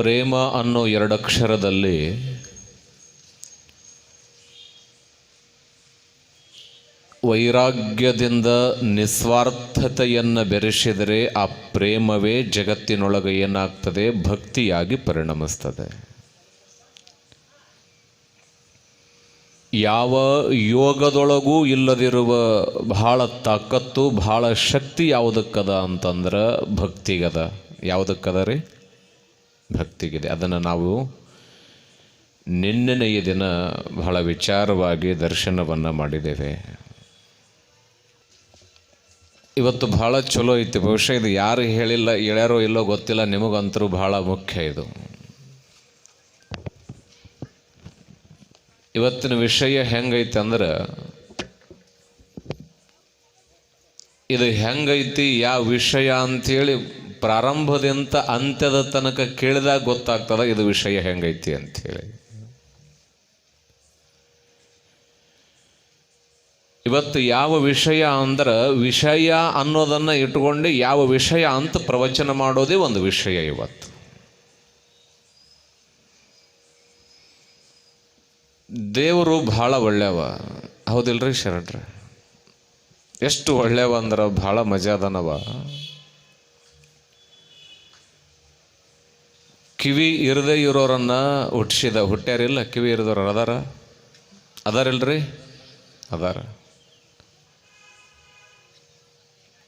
ಪ್ರೇಮ ಅನ್ನೋ ಎರಡಕ್ಷರದಲ್ಲಿ ವೈರಾಗ್ಯದಿಂದ ನಿಸ್ವಾರ್ಥತೆಯನ್ನು ಬೆರೆಸಿದರೆ ಆ ಪ್ರೇಮವೇ ಜಗತ್ತಿನೊಳಗೆ ಏನಾಗ್ತದೆ? ಭಕ್ತಿಯಾಗಿ ಪರಿಣಮಿಸ್ತದೆ. ಯಾವ ಯೋಗದೊಳಗೂ ಇಲ್ಲದಿರುವ ಬಹಳ ತಾಕತ್ತು, ಬಹಳ ಶಕ್ತಿ ಯಾವುದಕ್ಕದ ಅಂತಂದ್ರೆ ಭಕ್ತಿಗದ. ಯಾವುದಕ್ಕದ ರೀ? ಭಕ್ತಿಗಿದೆ. ಅದನ್ನು ನಾವು ನಿನ್ನೆನೆಯ ದಿನ ಬಹಳ ವಿಚಾರವಾಗಿ ದರ್ಶನವನ್ನು ಮಾಡಿದ್ದೇವೆ. ಇವತ್ತು ಭಾಳ ಚಲೋ ಐತಿ. ಬಹುಶಃ ಇದು ಯಾರು ಹೇಳಿಲ್ಲ, ಹೇಳ್ಯಾರೋ ಇಲ್ಲೋ ಗೊತ್ತಿಲ್ಲ. ನಿಮಗಂತರೂ ಬಹಳ ಮುಖ್ಯ ಇದು. ಇವತ್ತಿನ ವಿಷಯ ಹೆಂಗೈತಿ ಅಂದ್ರೆ, ಇದು ಹೆಂಗೈತಿ, ಯಾವ ವಿಷಯ ಅಂಥೇಳಿ ಪ್ರಾರಂಭದಿಂದ ಅಂತ್ಯದ ತನಕ ಕೇಳಿದಾಗ ಗೊತ್ತಾಗ್ತದ, ಇದು ವಿಷಯ ಹೆಂಗೈತಿ ಅಂಥೇಳಿ ಇವತ್ತು ಯಾವ ವಿಷಯ ಅಂದ್ರೆ ವಿಷಯ ಅನ್ನೋದನ್ನು ಇಟ್ಕೊಂಡು ಯಾವ ವಿಷಯ ಅಂತ ಪ್ರವಚನ ಮಾಡೋದೇ ಒಂದು ವಿಷಯ ಇವತ್ತು. ದೇವರು ಭಾಳ ಒಳ್ಳೆಯವ. ಹೌದಿಲ್ರಿ ಶರಣ್ರೆ? ಎಷ್ಟು ಒಳ್ಳೆಯವ ಅಂದ್ರೆ ಭಾಳ ಮಜಾದನವ ಕಿವಿ ಇರದೇ ಇರೋರನ್ನು ಹುಟ್ಟಿಸಿದ ಹುಟ್ಟ್ಯಾರಿಲ್ಲ ಕಿವಿ ಇರದವ್ರು ಅದಾರ? ಅದಾರಿಲ್ರಿ? ಅದಾರ.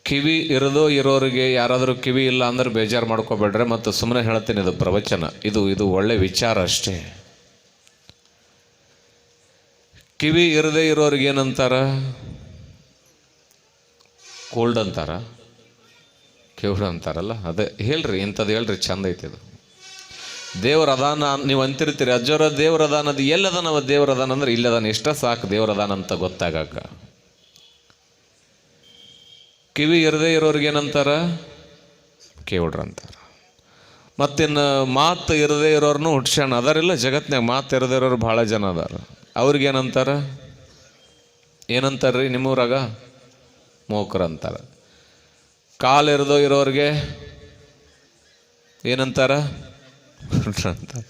ಕಿವಿ ಇರದೋ ಇರೋರಿಗೆ ಯಾರಾದರೂ ಕಿವಿ ಇಲ್ಲ ಅಂದ್ರೆ ಬೇಜಾರು ಮಾಡ್ಕೋಬೇಡ್ರೆ ಮತ್ತು ಸುಮ್ಮನೆ ಹೇಳ್ತೀನಿ, ಇದು ಪ್ರವಚನ. ಇದು ಇದು ಒಳ್ಳೆ ವಿಚಾರ ಅಷ್ಟೇ. ಕಿವಿ ಇರದೇ ಇರೋರಿಗೆ ಏನಂತಾರ? ಕೋಲ್ಡ್ ಅಂತಾರ? ಕಿವುಡ ಅಂತಾರಲ್ಲ, ಅದೇ. ಹೇಳ್ರಿ, ಇಂಥದ್ದು ಹೇಳ್ರಿ, ಚಂದ ಐತಿ ಇದು. ದೇವ್ರ ಅದಾನ ನೀವು ಅಂತಿರ್ತೀರಿ. ಅಜ್ಜೋರ ದೇವ್ರ ಅದಾನ ಅದು ಎಲ್ಲದಾನವ ದೇವ್ರ ಅದಾನ ಅಂದ್ರೆ ಇಲ್ಲದಾನ ಇಷ್ಟ ಸಾಕು ದೇವ್ರ ಅದಾನ ಅಂತ ಗೊತ್ತಾಗಕ್ಕ ಕಿವಿ ಇರದೇ ಇರೋರಿಗೆ ಏನಂತಾರ? ಕೇಳ್ರಂತಾರ ಮತ್ತಿನ್ನು ಮಾತು ಇರದೇ ಇರೋರ್ನು ಹುಟ್ಸ್ಯಾಣ ಅದಾರಿಲ್ಲ ಜಗತ್ನಾಗ ಮಾತು ಇರದೇ ಇರೋರು ಭಾಳ ಜನ ಅದಾರ. ಅವ್ರಿಗೇನಂತಾರ ಏನಂತಾರ್ರಿ ನಿಮ್ಮೂರಾಗ? ಮೋಕರ್ ಅಂತಾರ. ಕಾಲು ಇರದೋ ಇರೋರಿಗೆ ಏನಂತಾರ?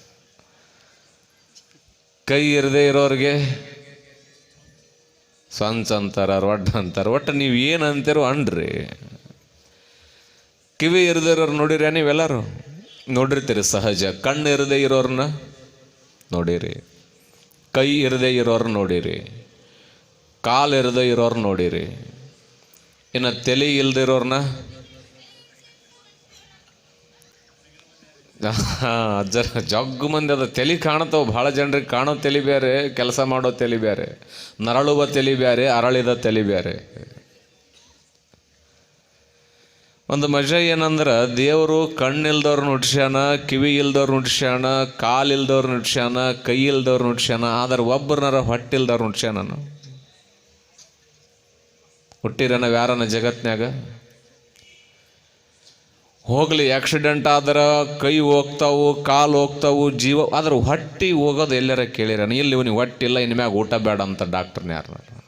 ಕೈ ಇರದೇ ಇರೋರಿಗೆ ಸ್ವಂತ ಅಂತಾರ ರೊಡ್ಡ ಅಂತಾರ ಒಟ್ಟು ನೀವು ಏನು ಅಂತೀರೋ ಅನ್ರಿ. ಕಿವಿ ಇರದೇ ಇರೋರು ನೋಡಿರಿ ನೀವೆಲ್ಲರೂ? ನೋಡಿರ್ತೀರಿ ಸಹಜ. ಕಣ್ಣು ಇರದೇ ಇರೋರನ್ನ ನೋಡಿರಿ. ಕೈ ಇರದೇ ಇರೋರು ನೋಡಿರಿ. ಕಾಲು ಇರದೇ ಇರೋರು ನೋಡಿರಿ. ಇನ್ನು ತಲೆ ಇಲ್ದಿರೋರ್ನ ಅಜ್ಜರ ಜಗ್ಗು ಮಂದಿ ಅದು. ತಲೆ ಕಾಣತಾವ ಭಾಳ ಜನರಿಗೆ ಕಾಣೋ ತಲೆ ಬೇರೆ ಕೆಲಸ ಮಾಡೋ ತಲೆ ಬೇರೆ ನರಳುವ ತಲೆ ಬೇರೆ ಅರಳಿದ ತಲೆ ಬೇರೆ ಒಂದು ಮಜಾ ಏನಂದ್ರೆ, ದೇವರು ಕಣ್ಣಿಲ್ದವ್ರು ನುಡ್ಸ್ಯಾನ ಕಿವಿ ಇಲ್ದವ್ರು ನುಡ್ಸ್ಯಾನ ಕಾಲು ಇಲ್ದವ್ರು ನುಡ್ಸ್ಯಾನ ಕೈ ಇಲ್ದವ್ರು ನುಡ್ಸ್ಯಾನ ಆದ್ರೆ ಒಬ್ಬರನಾರ ಹೊಟ್ಟಿಲ್ದವ್ರು ನುಡ್ಸ್ಯಾನ ಹುಟ್ಟಿರನ ಯಾರನ್ನ ಜಗತ್ನ್ಯಾಗ? ಹೋಗ್ಲಿ ಆಕ್ಸಿಡೆಂಟ್ ಆದ್ರೆ ಕೈ ಹೋಗ್ತಾವು, ಕಾಲು ಹೋಗ್ತಾವು, ಜೀವ, ಆದ್ರೆ ಹೊಟ್ಟಿ ಹೋಗೋದು ಎಲ್ಲರ ಕೇಳಿರಣ ಇಲ್ಲಿ ಇವನಿಗೆ ಹೊಟ್ಟಿಲ್ಲ ಇನ್ನು ಮ್ಯಾಗ ಊಟ ಬೇಡ ಅಂತ ಡಾಕ್ಟ್ರನ್ನ ಯಾರು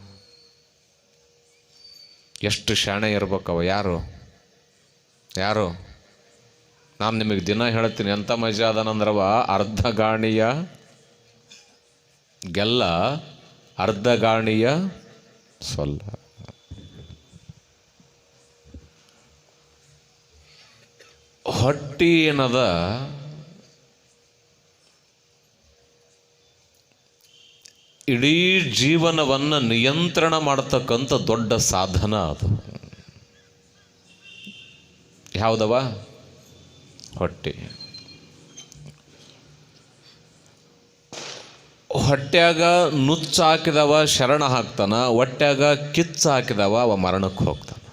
ಎಷ್ಟು ಶಾಣೆ ಇರ್ಬೇಕವ, ಯಾರು? ಯಾರು? ನಾನು ನಿಮಗೆ ದಿನ ಹೇಳ್ತೀನಿ ಎಂಥ ಮಜಾ ಅದನಂದ್ರವ, ಅರ್ಧ ಗಾಣಿಯ ಗೆಲ್ಲ, ಅರ್ಧ ಗಾಣಿಯ ಸೊಲ್ಲ. ಹೊಟ್ಟಿ ಏನದ ಇಡೀ ಜೀವನವನ್ನು ನಿಯಂತ್ರಣ ಮಾಡತಕ್ಕಂಥ ದೊಡ್ಡ ಸಾಧನ ಅದು. ಯಾವುದವ? ಹೊಟ್ಟೆ. ಹೊಟ್ಯಾಗ ನುಚ್ಚ ಹಾಕಿದವ ಶರಣ ಹಾಕ್ತಾನ, ಹೊಟ್ಯಾಗ ಕಿಚ್ಚ ಹಾಕಿದವ ಅವ ಮರಣಕ್ಕೆ ಹೋಗ್ತಾನ.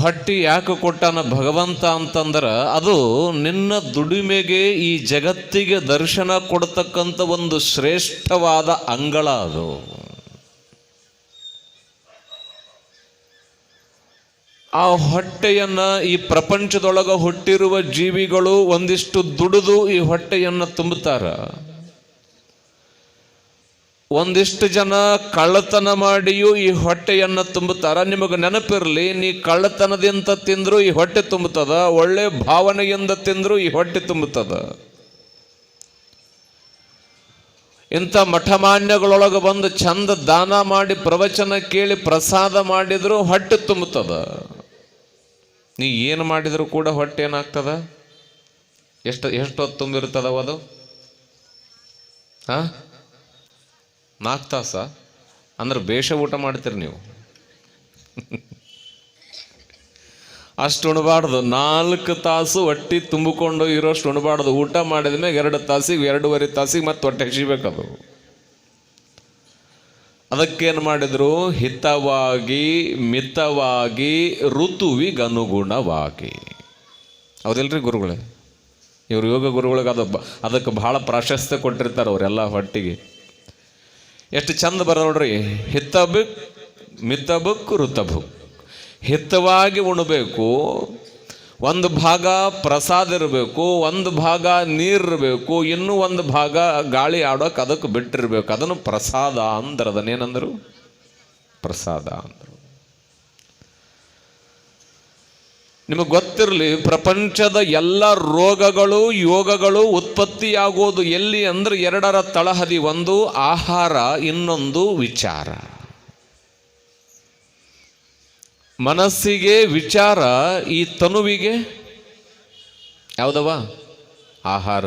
ಹೊಟ್ಟಿ ಯಾಕೆ ಕೊಟ್ಟಾನ ಭಗವಂತ ಅಂತಂದ್ರೆ, ಅದು ನಿನ್ನ ದುಡಿಮೆಗೆ ಈ ಜಗತ್ತಿಗೆ ದರ್ಶನ ಕೊಡ್ತಕ್ಕಂಥ ಒಂದು ಶ್ರೇಷ್ಠವಾದ ಅಂಗಳ ಅದು. ಆ ಹೊಟ್ಟೆಯನ್ನು ಈ ಪ್ರಪಂಚದೊಳಗೆ ಹುಟ್ಟಿರುವ ಜೀವಿಗಳು ಒಂದಿಷ್ಟು ದುಡಿದು ಈ ಹೊಟ್ಟೆಯನ್ನು ತುಂಬುತ್ತಾರ. ಒಂದಿಷ್ಟು ಜನ ಕಳ್ಳತನ ಮಾಡಿಯೂ ಈ ಹೊಟ್ಟೆಯನ್ನು ತುಂಬುತ್ತಾರ. ನಿಮಗೆ ನೆನಪಿರಲಿ, ನೀ ಕಳ್ಳತನದಿಂದ ತಿಂದರೂ ಈ ಹೊಟ್ಟೆ ತುಂಬುತ್ತದ, ಒಳ್ಳೆ ಭಾವನೆಯಿಂದ ತಿಂದರೂ ಈ ಹೊಟ್ಟೆ ತುಂಬುತ್ತದ. ಇಂಥ ಮಠಮಾನ್ಯಗಳೊಳಗೆ ಬಂದು ಚಂದ ದಾನ ಮಾಡಿ, ಪ್ರವಚನ ಕೇಳಿ, ಪ್ರಸಾದ ಮಾಡಿದರೂ ಹೊಟ್ಟೆ ತುಂಬುತ್ತದ. ನೀ ಏನು ಮಾಡಿದರೂ ಕೂಡ ಹೊಟ್ಟೆ ಏನಾಗ್ತದ? ಎಷ್ಟು, ಎಷ್ಟೊತ್ತು ತುಂಬಿರ್ತದವ ಅದು? ಹಾಂ ನಾಲ್ಕು ತಾಸ ಅಂದ್ರೆ ಬೇಷ ಊಟ ಮಾಡ್ತೀರಿ ನೀವು. ಅಷ್ಟು ಉಣಬಾರ್ದು. ನಾಲ್ಕು ತಾಸು ಹೊಟ್ಟಿ ತುಂಬಿಕೊಂಡು ಇರೋಷ್ಟು ಉಣಬಾರ್ದು. ಊಟ ಮಾಡಿದ ಮೇಲೆ ಎರಡು ತಾಸಿಗೆ, ಎರಡೂವರೆ ತಾಸಿಗೆ ಮತ್ತೆ ಹೊಟ್ಟೆ ಹಸಿಬೇಕದು. ಅದಕ್ಕೇನು ಮಾಡಿದ್ರು? ಹಿತವಾಗಿ, ಮಿತವಾಗಿ, ಋತುವಿಗನುಗುಣವಾಗಿ. ಹೌದಿಲ್ರಿ ಗುರುಗಳೇ? ಇವರು ಯೋಗ ಗುರುಗಳಿಗೆ ಅದು ಅದಕ್ಕೆ ಬಹಳ ಪ್ರಾಶಸ್ತ್ಯ ಕೊಟ್ಟಿರ್ತಾರೆ ಅವರೆಲ್ಲ ಹೊಟ್ಟಿಗೆ ಎಷ್ಟು ಚಂದ ಬರ ನೋಡ್ರಿ. ಹಿತ್ತಬುಕ್ ಮಿತಬುಕ್ ಋತಬುಕ್ ಹಿತವಾಗಿ ಉಣಬೇಕು. ಒಂದು ಭಾಗ ಪ್ರಸಾದ ಇರಬೇಕು, ಒಂದು ಭಾಗ ನೀರಿರಬೇಕು ಇನ್ನೂ ಒಂದು ಭಾಗ ಗಾಳಿ ಆಡೋಕೆ ಅದಕ್ಕೆ ಬಿಟ್ಟಿರಬೇಕು. ಅದನ್ನು ಪ್ರಸಾದ ಅಂದ್ರೆ ಅದನ್ನೇನಂದರು ಪ್ರಸಾದ ಅಂದರು. ನಿಮಗೆ ಗೊತ್ತಿರಲಿ, ಪ್ರಪಂಚದ ಎಲ್ಲ ರೋಗಗಳು, ಯೋಗಗಳು ಉತ್ಪತ್ತಿಯಾಗೋದು ಎಲ್ಲಿ ಅಂದ್ರೆ ಎರಡರ ತಳಹದಿ ಒಂದು, ಆಹಾರ ಇನ್ನೊಂದು ವಿಚಾರ. ಮನಸ್ಸಿಗೆ ವಿಚಾರ, ಈ ತನುವಿಗೆ ಯಾವುದವ? ಆಹಾರ.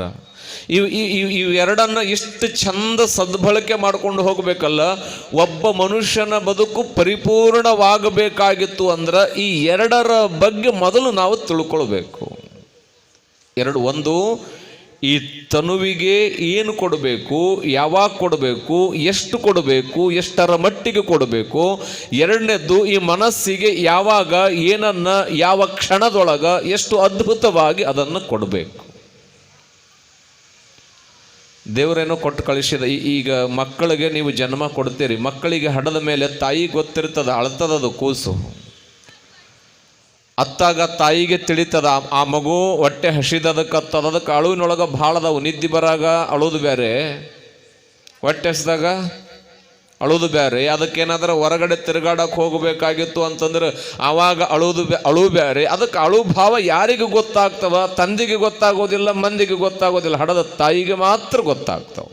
ಇವು ಇವು ಎರಡನ್ನ ಇಷ್ಟು ಚಂದ ಸದ್ಬಳಕೆ ಮಾಡ್ಕೊಂಡು ಹೋಗಬೇಕಲ್ಲ, ಒಬ್ಬ ಮನುಷ್ಯನ ಬದುಕು ಪರಿಪೂರ್ಣವಾಗಬೇಕಾಗಿತ್ತು ಅಂದ್ರೆ ಈ ಎರಡರ ಬಗ್ಗೆ ಮೊದಲು ನಾವು ತಿಳ್ಕೊಳ್ಬೇಕು. ಎರಡು, ಒಂದು, ಈ ತನುವಿಗೆ ಏನು ಕೊಡಬೇಕು, ಯಾವಾಗ ಕೊಡಬೇಕು, ಎಷ್ಟು ಕೊಡಬೇಕು, ಎಷ್ಟರ ಮಟ್ಟಿಗೆ ಕೊಡಬೇಕು. ಎರಡನೇದ್ದು, ಈ ಮನಸ್ಸಿಗೆ ಯಾವಾಗ, ಏನನ್ನ, ಯಾವ ಕ್ಷಣದೊಳಗ ಎಷ್ಟು ಅದ್ಭುತವಾಗಿ ಅದನ್ನು ಕೊಡಬೇಕು. ದೇವರೇನೋ ಕೊಟ್ಟು ಕಳಿಸಿದ ಈಗ ಮಕ್ಕಳಿಗೆ ನೀವು ಜನ್ಮ ಕೊಡ್ತೀರಿ. ಮಕ್ಕಳಿಗೆ ಹಡದ ಮೇಲೆ ತಾಯಿ ಗೊತ್ತಿರ್ತದೆ, ಅಳ್ತದ ಅದು ಕೂಸು. ಅತ್ತಾಗ ತಾಯಿಗೆ ತಿಳಿತದ, ಆ- ಮಗು ಹೊಟ್ಟೆ ಹಸಿದದಕ್ಕೆ ಅಳುವಿನೊಳಗೆ ಭಾಳ ಅದಾವು. ನಿದ್ದೆ ಬರಾಗ ಅಳೋದು ಬೇರೆ. ಹೊಟ್ಟೆ ಹಸಿದಾಗ ಅಳೋದು ಬ್ಯಾರಿ. ಅದಕ್ಕೇನಾದ್ರೆ ಹೊರಗಡೆ ತಿರುಗಾಡಕ್ಕೆ ಹೋಗಬೇಕಾಗಿತ್ತು ಅಂತಂದ್ರೆ ಆವಾಗ ಅಳೋದು ಅಳು ಬ್ಯಾರಿ. ಅದಕ್ಕೆ ಅಳು ಭಾವ ಯಾರಿಗೆ ಗೊತ್ತಾಗ್ತವ? ತಂದೆಗೆ ಗೊತ್ತಾಗೋದಿಲ್ಲ, ಮಂದಿಗೆ ಗೊತ್ತಾಗೋದಿಲ್ಲ. ಹಡದ ತಾಯಿಗೆ ಮಾತ್ರ ಗೊತ್ತಾಗ್ತವ.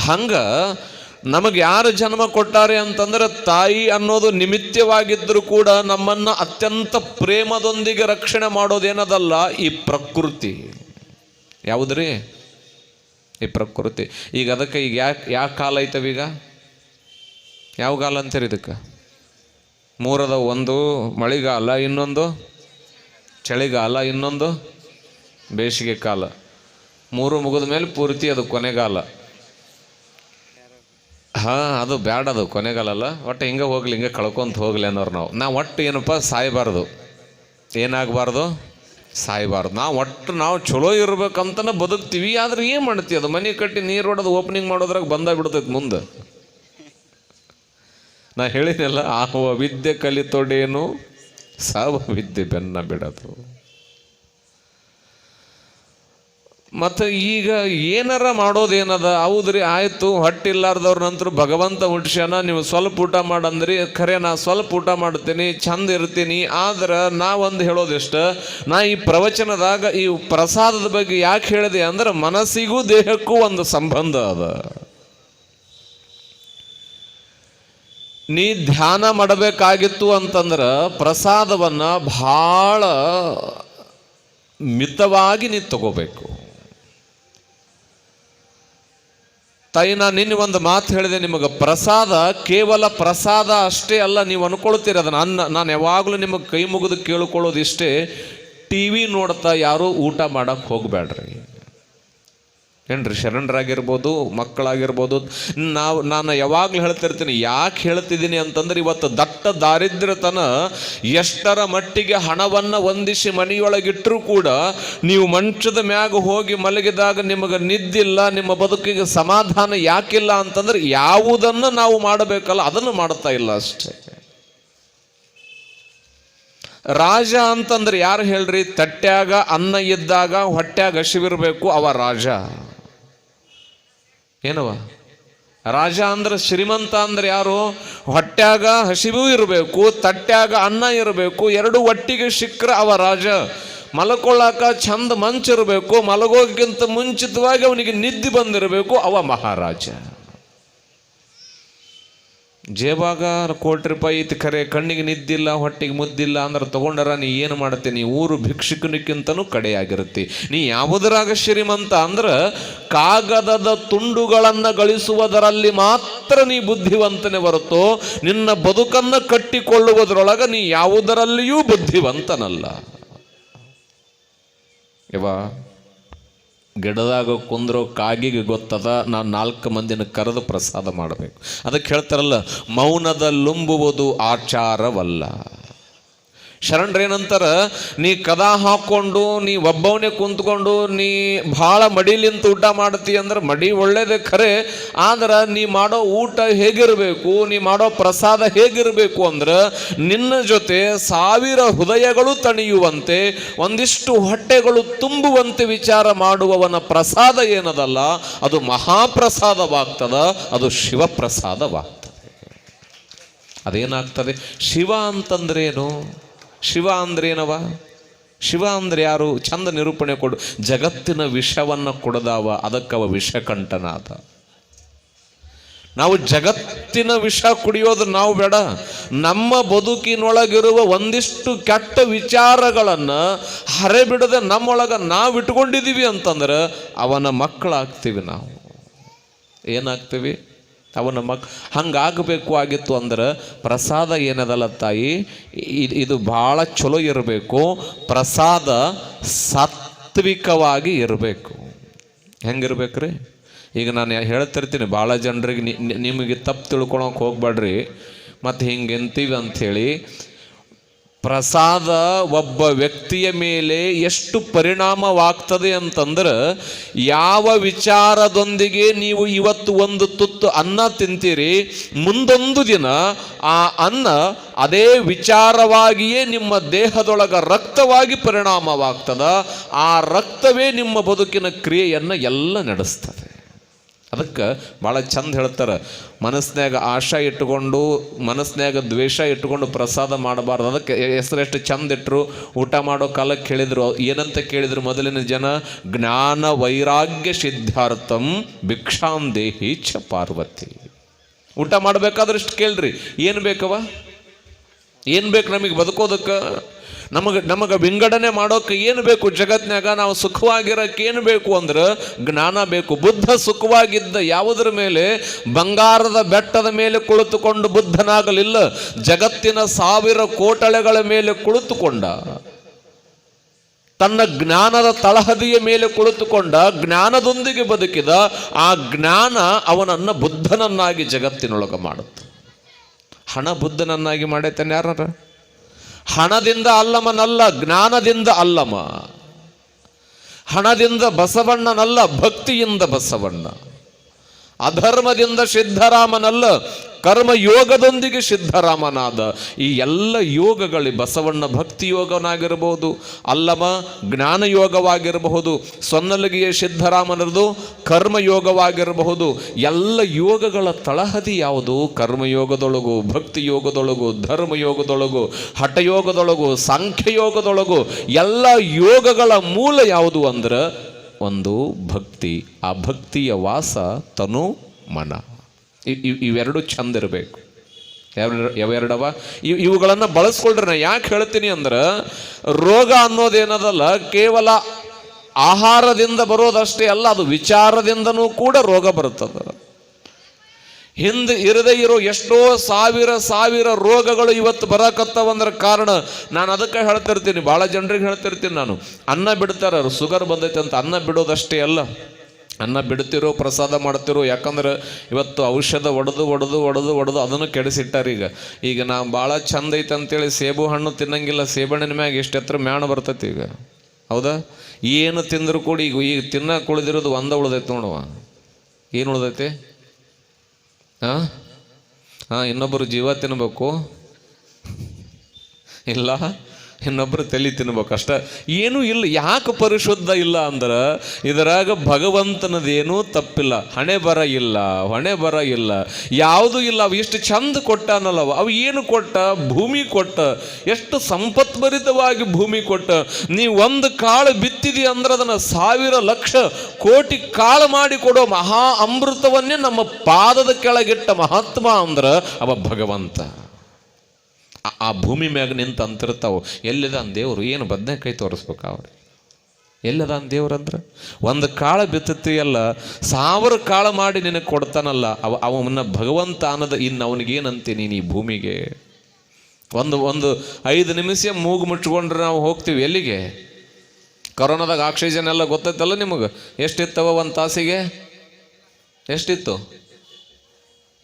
ಹಂಗ ನಮಗೆ ಯಾರು ಜನ್ಮ ಕೊಟ್ಟಾರೆ ಅಂತಂದ್ರೆ ತಾಯಿ ಅನ್ನೋದು ನಿಮಿತ್ತವಾಗಿದ್ದರೂ ಕೂಡ ನಮ್ಮನ್ನು ಅತ್ಯಂತ ಪ್ರೇಮದೊಂದಿಗೆ ರಕ್ಷಣೆ ಮಾಡೋದೇನದಲ್ಲ ಈ ಪ್ರಕೃತಿ. ಯಾವುದ್ರಿ? ಈ ಪ್ರಕೃತಿ. ಈಗ ಅದಕ್ಕೆ ಈಗ ಯಾಕೆ ಯಾವ ಕಾಲ ಐತವೀಗ ಯಾವ ಕಾಲ ಅಂತೀರಿ ಇದಕ್ಕೆ? ಮೂರದ ಒಂದು ಮಳೆಗಾಲ, ಇನ್ನೊಂದು ಚಳಿಗಾಲ, ಇನ್ನೊಂದು ಬೇಸಿಗೆ ಕಾಲ. ಮೂರು ಮುಗಿದ ಮೇಲೆ ಪೂರ್ತಿ ಅದು ಕೊನೆಗಾಲ. ಹಾಂ, ಅದು ಬ್ಯಾಡ ಅದು ಕೊನೆಗಾಲಲ್ಲ ಒಟ್ಟು ಹಿಂಗೆ ಹೋಗ್ಲಿ, ಹಿಂಗೆ ಕಳ್ಕೊಂತ ಹೋಗ್ಲಿ ಅನ್ನೋರು ನಾವು. ನಾವು ಒಟ್ಟು ಏನಪ್ಪ ಸಾಯಬಾರ್ದು. ಏನಾಗಬಾರ್ದು? ಸಾಯಬಾರ್ದು. ನಾವು ಒಟ್ಟು ನಾವು ಚಲೋ ಇರ್ಬೇಕಂತನ ಬದುಕ್ತೀವಿ, ಆದ್ರೆ ಏನು ಮಾಡ್ತೀವಿ ಅದು ಮನೆ ಕಟ್ಟಿ ನೀರು ಹೊಡೆದು ಓಪನಿಂಗ್ ಮಾಡೋದ್ರಾಗ ಬಂದ ಬಿಡ್ತೈತೆ ಮುಂದೆ. ನಾ ಹೇಳಿನಲ್ಲ ಆವ ವಿದ್ಯೆ ಕಲಿತೊಡೇನು, ಸಾವ ವಿದ್ಯೆ ಬೆನ್ನ ಬಿಡದು. ಮತ್ತು ಈಗ ಏನಾರ ಮಾಡೋದೇನದ? ಹೌದ್ರಿ, ಆಯಿತು, ಹೊಟ್ಟಿಲ್ಲಾರ್ದವ್ರ ನಂತರ ಭಗವಂತ ಹುಟ್ಸ್ಯಾನ, ನೀವು ಸ್ವಲ್ಪ ಊಟ ಮಾಡಂದ್ರಿ. ಖರೆ, ನಾ ಸ್ವಲ್ಪ ಊಟ ಮಾಡ್ತೀನಿ ಚಂದ ಇರ್ತೀನಿ. ಆದ್ರೆ ನಾ ಒಂದು ಹೇಳೋದಿಷ್ಟ, ನಾ ಈ ಪ್ರವಚನದಾಗ ಈ ಪ್ರಸಾದದ ಬಗ್ಗೆ ಯಾಕೆ ಹೇಳಿದೆ ಅಂದ್ರೆ ಮನಸ್ಸಿಗೂ ದೇಹಕ್ಕೂ ಒಂದು ಸಂಬಂಧ ಅದ. ನೀ ಧ್ಯಾನ ಮಾಡಬೇಕಾಗಿತ್ತು ಅಂತಂದ್ರೆ ಪ್ರಸಾದವನ್ನು ಭಾಳ ಮಿತವಾಗಿ ನೀ ತಗೋಬೇಕು. ತಾಯಿ ನಾನು ನಿನ್ನೆ ಒಂದು ಮಾತು ಹೇಳಿದೆ ನಿಮಗೆ, ಪ್ರಸಾದ, ಕೇವಲ ಪ್ರಸಾದ ಅಷ್ಟೇ ಅಲ್ಲ, ನೀವು ಅನ್ಕೊಳ್ತೀರಿ ಅದನ್ನ. ಅನ್ನ, ನಾನು ಯಾವಾಗಲೂ ನಿಮಗೆ ಕೈ ಮುಗಿದು ಕೇಳ್ಕೊಳ್ಳೋದು ಇಷ್ಟೇ ಟಿ ವಿ ನೋಡ್ತಾ ಯಾರೂ ಊಟ ಮಾಡಕ್ಕೆ ಹೋಗಬೇಡ್ರಿ. ಏನ್ರಿ ಶರಣರಾಗಿರ್ಬೋದು, ಮಕ್ಕಳಾಗಿರ್ಬೋದು. ನಾವು, ನಾನು ಯಾವಾಗಲೂ ಹೇಳ್ತಿರ್ತೀನಿ, ಯಾಕೆ ಹೇಳ್ತಿದ್ದೀನಿ ಅಂತಂದ್ರೆ ಇವತ್ತು ದಟ್ಟ ದಾರಿದ್ರ್ಯತನ ಎಷ್ಟರ ಮಟ್ಟಿಗೆ ಹಣವನ್ನು ಹೊಂದಿಸಿ ಮನೆಯೊಳಗಿಟ್ಟರೂ ಕೂಡ ನೀವು ಮಂಚದ ಮ್ಯಾಗ ಹೋಗಿ ಮಲಗಿದಾಗ ನಿಮಗೆ ನಿದ್ದಿಲ್ಲ, ನಿಮ್ಮ ಬದುಕಿಗೆ ಸಮಾಧಾನ ಯಾಕಿಲ್ಲ ಅಂತಂದ್ರೆ ಯಾವುದನ್ನು ನಾವು ಮಾಡಬೇಕಲ್ಲ, ಅದನ್ನು ಮಾಡ್ತಾ ಇಲ್ಲ ಅಷ್ಟೇ. ರಾಜ ಅಂತಂದ್ರೆ ಯಾರು ಹೇಳ್ರಿ? ತಟ್ಟ್ಯಾಗ ಅನ್ನ ಇದ್ದಾಗ ಹೊಟ್ಟ್ಯಾಗ ಹಸಿವಿರಬೇಕು ಅವ ರಾಜ. ಏನವ ರಾಜ ಅಂದ್ರೆ ಶ್ರೀಮಂತ ಅಂದ್ರೆ ಯಾರು? ಹೊಟ್ಯಾಗ ಹಸಿವು ಇರಬೇಕು ತಟ್ಟ್ಯಾಗ ಅನ್ನ ಇರಬೇಕು, ಎರಡು ಒಟ್ಟಿಗೆ ಸಿಕ್ಕ್ರ ಅವ ರಾಜ. ಮಲ್ಕೊಳ್ಳಾಕ ಚಂದ ಮಂಚಿರಬೇಕು ಮಲಗೋಕ್ಕಿಂತ ಮುಂಚಿತವಾಗಿ ಅವನಿಗೆ ನಿದ್ದೆ ಬಂದಿರಬೇಕು, ಅವ ಮಹಾರಾಜ. ಜೇಬಾಗ ಕೋಟಿ ರೂಪಾಯಿ ಐತಿ ಖರೆ, ಕಣ್ಣಿಗೆ ನಿದ್ದಿಲ್ಲ, ಹೊಟ್ಟೆಗೆ ಮುದ್ದಿಲ್ಲ ಅಂದ್ರೆ ತಗೊಂಡರ ನೀ ಏನು ಮಾಡ್ತೀನಿ ಊರು ಭಿಕ್ಷುಕನಿಕ್ಕಿಂತನೂ ಕಡೆಯಾಗಿರುತ್ತೆ. ನೀ ಯಾವುದರಾಗ ಶ್ರೀಮಂತ ಅಂದ್ರೆ ಕಾಗದದ ತುಂಡುಗಳನ್ನು ಗಳಿಸುವುದರಲ್ಲಿ ಮಾತ್ರ ನೀ ಬುದ್ಧಿವಂತನೆ ಹೊರತು ನಿನ್ನ ಬದುಕನ್ನು ಕಟ್ಟಿಕೊಳ್ಳುವುದರೊಳಗೆ ನೀ ಯಾವುದರಲ್ಲಿಯೂ ಬುದ್ಧಿವಂತನಲ್ಲ. ಯವ ಗಿಡದಾಗ ಕುಂದ್ರೋ ಕಾಗಿಗೆ ಗೊತ್ತದ, ನಾನು ನಾಲ್ಕು ಮಂದಿನ ಕರೆದು ಪ್ರಸಾದ ಮಾಡಬೇಕು. ಅದಕ್ಕೆ ಹೇಳ್ತಾರಲ್ಲ, ಮೌನದ ಲುಂಬುವುದು ಆಚಾರವಲ್ಲ. ಶರಣರೇನಂತಾರ, ನೀ ಕದ ಹಾಕ್ಕೊಂಡು, ನೀ ಒಬ್ಬವನೇ ಕುಂತ್ಕೊಂಡು, ನೀ ಭಾಳ ಮಡಿಲಿಂತ ಊಟ ಮಾಡ್ತಿ ಅಂದ್ರೆ ಮಡಿ ಒಳ್ಳೇದೇ ಖರೆ, ಆದ್ರೆ ನೀ ಮಾಡೋ ಊಟ ಹೇಗಿರಬೇಕು, ನೀ ಮಾಡೋ ಪ್ರಸಾದ ಹೇಗಿರಬೇಕು ಅಂದ್ರೆ ನಿನ್ನ ಜೊತೆ ಸಾವಿರ ಹೃದಯಗಳು ತಣಿಯುವಂತೆ, ಒಂದಿಷ್ಟು ಹೊಟ್ಟೆಗಳು ತುಂಬುವಂತೆ ವಿಚಾರ ಮಾಡುವವನ ಪ್ರಸಾದ ಏನದಲ್ಲ, ಅದು ಮಹಾಪ್ರಸಾದವಾಗ್ತದ, ಅದು ಶಿವಪ್ರಸಾದವಾಗ್ತದೆ. ಅದೇನಾಗ್ತದೆ? ಶಿವ ಅಂತಂದ್ರೇನು? ಶಿವ ಅಂದ್ರೇನವ ಶಿವ ಅಂದ್ರೆ ಯಾರು? ಚಂದ ನಿರೂಪಣೆ ಕೊಡು. ಜಗತ್ತಿನ ವಿಷವನ್ನು ಕೊಡದವ, ಅದಕ್ಕವ ವಿಷಕಂಠನಾದ. ನಾವು ಜಗತ್ತಿನ ವಿಷ ಕುಡಿಯೋದು ನಾವು ಬೇಡ. ನಮ್ಮ ಬದುಕಿನೊಳಗಿರುವ ಒಂದಿಷ್ಟು ಕೆಟ್ಟ ವಿಚಾರಗಳನ್ನು ಹರೆಬಿಡದೆ ನಮ್ಮೊಳಗೆ ನಾವು ಇಟ್ಕೊಂಡಿದ್ದೀವಿ ಅಂತಂದ್ರೆ ಅವನ ಮಕ್ಕಳಾಗ್ತೀವಿ ನಾವು. ಏನಾಗ್ತೀವಿ? ಅವನ ಮಕ್ ಹಂಗಾಗಬೇಕು ಆಗಿತ್ತು ಅಂದ್ರೆ ಪ್ರಸಾದ ಏನದಲ್ಲ ತಾಯಿ? ಇದು ಇದು ಭಾಳ ಚಲೋ ಇರಬೇಕು. ಪ್ರಸಾದ ಸಾತ್ವಿಕವಾಗಿ ಇರಬೇಕು. ಹೆಂಗಿರ್ಬೇಕ್ರಿ? ಈಗ ನಾನು ಹೇಳ್ತಿರ್ತೀನಿ, ಭಾಳ ಜನರಿಗೆ ನಿಮಗೆ ತಪ್ಪು ತಿಳ್ಕೊಳಕ್ಕೆ ಹೋಗ್ಬೇಡ್ರಿ. ಮತ್ತು ಹಿಂಗೆ ಎಂತೀವಿ ಅಂಥೇಳಿ. ಪ್ರಸಾದ ಒಬ್ಬ ವ್ಯಕ್ತಿಯ ಮೇಲೆ ಎಷ್ಟು ಪರಿಣಾಮವಾಗ್ತದೆ ಅಂತಂದ್ರೆ ಯಾವ ವಿಚಾರದೊಂದಿಗೆ ನೀವು ಇವತ್ತು ಒಂದು ತುತ್ತು ಅನ್ನ ತಿಂತೀರಿ, ಮುಂದೊಂದು ದಿನ ಆ ಅನ್ನ ಅದೇ ವಿಚಾರವಾಗಿಯೇ ನಿಮ್ಮ ದೇಹದೊಳಗ ರಕ್ತವಾಗಿ ಪರಿಣಾಮವಾಗ್ತದ, ಆ ರಕ್ತವೇ ನಿಮ್ಮ ಬದುಕಿನ ಕ್ರಿಯೆಯನ್ನು ಎಲ್ಲ ನಡೆಸ್ತದೆ. ಅದಕ್ಕೆ ಭಾಳ ಚಂದ ಹೇಳ್ತಾರೆ ಮನಸ್ಸಿನಾಗ ಆಶಾ ಇಟ್ಟುಕೊಂಡು ಮನಸ್ಸಿನಾಗ ದ್ವೇಷ ಇಟ್ಟುಕೊಂಡು ಪ್ರಸಾದ ಮಾಡಬಾರ್ದು. ಅದಕ್ಕೆ ಹೆಸರೆಷ್ಟು ಚಂದ ಇಟ್ಟರು ಊಟ ಮಾಡೋ ಕಾಲಕ್ಕೆ ಹೇಳಿದರು ಏನಂತ ಕೇಳಿದರು ಮೊದಲಿನ ಜನ? ಜ್ಞಾನ ವೈರಾಗ್ಯ ಸಿದ್ಧಾರ್ಥಂ ಭಿಕ್ಷಾಂ ದೇಹಿ ಚ ಪಾರ್ವತಿ. ಊಟ ಮಾಡಬೇಕಾದ್ರೆ ಇಷ್ಟು ಕೇಳ್ರಿ, ಏನು ಬೇಕವ? ಏನು ಬೇಕು ನಮಗೆ ಬದುಕೋದಕ್ಕೆ? ನಮಗೆ ನಮಗೆ ವಿಂಗಡಣೆ ಮಾಡೋಕೆ ಏನು ಬೇಕು? ಜಗತ್ತಿನಾಗ ನಾವು ಸುಖವಾಗಿರೋಕೆ ಏನು ಬೇಕು ಅಂದ್ರೆ ಜ್ಞಾನ ಬೇಕು. ಬುದ್ಧ ಸುಖವಾಗಿದ್ದ ಯಾವುದರ ಮೇಲೆ? ಬಂಗಾರದ ಬೆಟ್ಟದ ಮೇಲೆ ಕುಳಿತುಕೊಂಡು ಬುದ್ಧನಾಗಲಿಲ್ಲ. ಜಗತ್ತಿನ ಸಾವಿರ ಕೋಟಳೆಗಳ ಮೇಲೆ ಕುಳಿತುಕೊಂಡ. ತನ್ನ ಜ್ಞಾನದ ತಳಹದಿಯ ಮೇಲೆ ಕುಳಿತುಕೊಂಡ, ಜ್ಞಾನದೊಂದಿಗೆ ಬದುಕಿದ, ಆ ಜ್ಞಾನ ಅವನನ್ನು ಬುದ್ಧನನ್ನಾಗಿ ಜಗತ್ತಿನೊಳಗೆ ಮಾಡುತ್ತೆ. ಹಣ ಬುದ್ಧನನ್ನಾಗಿ ಮಾಡೈತಾನೆ ಯಾರ ಹಣದಿಂದ ಅಲ್ಲಮನಲ್ಲ ಜ್ಞಾನದಿಂದ ಅಲ್ಲಮ. ಹಣದಿಂದ ಬಸವಣ್ಣನಲ್ಲ ಭಕ್ತಿಯಿಂದ ಬಸವಣ್ಣ. ಅಧರ್ಮದಿಂದ ಸಿದ್ಧರಾಮನಲ್ಲ ಕರ್ಮ ಯೋಗದೊಂದಿಗೆ ಸಿದ್ಧರಾಮನಾದ. ಈ ಎಲ್ಲ ಯೋಗಗಳಿ ಬಸವಣ್ಣ ಭಕ್ತಿ ಯೋಗನಾಗಿರಬಹುದು ಅಲ್ಲಮ ಜ್ಞಾನ ಯೋಗವಾಗಿರಬಹುದು ಸೊನ್ನಲಗಿಯ ಸಿದ್ಧರಾಮನರದು ಕರ್ಮಯೋಗವಾಗಿರಬಹುದು. ಎಲ್ಲ ಯೋಗಗಳ ತಳಹದಿ ಯಾವುದು? ಕರ್ಮಯೋಗದೊಳಗು, ಭಕ್ತಿ ಯೋಗದೊಳಗು, ಧರ್ಮಯೋಗದೊಳಗು, ಹಠಯೋಗದೊಳಗು, ಸಾಂಖ್ಯಯೋಗದೊಳಗು, ಎಲ್ಲ ಯೋಗಗಳ ಮೂಲ ಯಾವುದು ಅಂದ್ರೆ ಒಂದು ಭಕ್ತಿ. ಆ ಭಕ್ತಿಯ ವಾಸ ತನು ಮನ. ಇವೆರಡು ಚಂದ ಇರಬೇಕು. ಯಾವ ಯಾವೆರಡವ? ಇವ್ ಇವುಗಳನ್ನು ಬಳಸ್ಕೊಳ್ರಿ ನಾ ಯಾಕೆ ಹೇಳ್ತೀನಿ ಅಂದ್ರೆ, ರೋಗ ಅನ್ನೋದೇನದಲ್ಲ, ಕೇವಲ ಆಹಾರದಿಂದ ಬರೋದಷ್ಟೇ ಅಲ್ಲ, ಅದು ವಿಚಾರದಿಂದನೂ ಕೂಡ ರೋಗ ಬರುತ್ತದೆ. ಹಿಂದೆ ಇರದೇ ಇರೋ ಎಷ್ಟೋ ಸಾವಿರ ಸಾವಿರ ರೋಗಗಳು ಇವತ್ತು ಬರಕತ್ತವಂದ್ರ ಕಾರಣ ನಾನು ಅದಕ್ಕೆ ಹೇಳ್ತಿರ್ತೀನಿ. ಭಾಳ ಜನರಿಗೆ ಹೇಳ್ತಿರ್ತೀನಿ ನಾನು. ಅನ್ನ ಬಿಡ್ತಾರ ಸುಗರ್ ಬಂದೈತೆ ಅಂತ ಅನ್ನ ಬಿಡೋದಷ್ಟೇ ಅಲ್ಲ. ಅನ್ನ ಬಿಡ್ತಿರೋ, ಪ್ರಸಾದ ಮಾಡ್ತಿರೋ, ಯಾಕಂದ್ರೆ ಇವತ್ತು ಔಷಧ ಒಡೆದು ಒಡೆದು ಒಡೆದು ಒಡೆದು ಅದನ್ನು ಕೆಡಿಸಿಟ್ಟಾರ ಈಗ. ಈಗ ನಾವು ಭಾಳ ಚಂದ ಐತೆ ಅಂತೇಳಿ ಸೇಬು ಹಣ್ಣು ತಿನ್ನಂಗಿಲ್ಲ, ಸೇಬಣ್ಣಿನ ಮ್ಯಾಗ ಎಷ್ಟು ಎತ್ತರ ಮ್ಯಾಣ ಬರ್ತೈತಿ ಈಗ. ಹೌದಾ? ಏನು ತಿಂದರೂ ಕೂಡ ಈಗ ಈಗ ತಿನ್ನ ಕುಳಿದಿರೋದು ಒಂದ ಉಳ್ದೈತೆ ನೋಡುವ ಏನು ಉಳ್ದೈತಿ? ಹಾಂ? ಹಾಂ ಇನ್ನೊಬ್ಬರು ಜೀವ ತಿನ್ನಬೇಕು ಇಲ್ಲ. ಇನ್ನೊಬ್ರು ತಲೆ ತಿನ್ಬೇಕು ಅಷ್ಟ ಏನೂ ಇಲ್ಲ, ಯಾಕೆ ಪರಿಶುದ್ಧ ಇಲ್ಲ ಅಂದ್ರೆ, ಇದರಾಗ ಭಗವಂತನದೇನೂ ತಪ್ಪಿಲ್ಲ. ಹಣೆ ಬರ ಇಲ್ಲ, ಹೊಣೆ ಬರ ಇಲ್ಲ. ಯಾವುದೂ ಇಲ್ಲ, ಅವು ಎಷ್ಟು ಚಂದ ಕೊಟ್ಟನಲ್ಲವ ಅವು. ಏನು ಕೊಟ್ಟ? ಭೂಮಿ ಕೊಟ್ಟ. ಎಷ್ಟು ಸಂಪತ್ಭರಿತವಾಗಿ ಭೂಮಿ ಕೊಟ್ಟ. ನೀವು ಒಂದು ಕಾಳು ಬಿತ್ತಿದಿ ಅಂದ್ರೆ ಅದನ್ನು ಸಾವಿರ ಲಕ್ಷ ಕೋಟಿ ಕಾಳು ಮಾಡಿ ಕೊಡೋ ಮಹಾ ಅಮೃತವನ್ನೇ ನಮ್ಮ ಪಾದದ ಕೆಳಗಿಟ್ಟ ಮಹಾತ್ಮ ಅಂದ್ರೆ ಅವ ಭಗವಂತ. ಆ- ಭೂಮಿ ಮ್ಯಾಗ ನಿಂತು ಅಂತಿರ್ತಾವೆ. ಎಲ್ಲಿದಾನ ದೇವರು? ಏನು ಬದನೆಕಾಯಿ ತೋರಿಸ್ಬೇಕು ಅವ್ರು? ದೇವ್ರು ದೇವ್ರಂದ್ರೆ ಒಂದು ಕಾಳು ಬಿತ್ತತಿಯಲ್ಲ ಸಾವಿರ ಕಾಳು ಮಾಡಿ ನಿನಗೆ ಕೊಡ್ತಾನಲ್ಲ, ಅವ, ಅವನ ಭಗವಂತ ಅನ್ನದ ಇನ್ನು ಅವನಿಗೇನಂತೆ ನೀನು ಈ ಭೂಮಿಗೆ? ಒಂದು ಒಂದು ಐದು ನಿಮಿಷ ಮೂಗು ಮುಚ್ಕೊಂಡ್ರೆ ನಾವು ಹೋಗ್ತೀವಿ. ಎಲ್ಲಿಗೆ? ಕರೋನಾದಾಗ ಆಕ್ಸಿಜನ್ ಎಲ್ಲ ಗೊತ್ತೈತಲ್ಲ ನಿಮಗೆ? ಎಷ್ಟಿತ್ತವ ಒಂದು ತಾಸಿಗೆ? ಎಷ್ಟಿತ್ತು?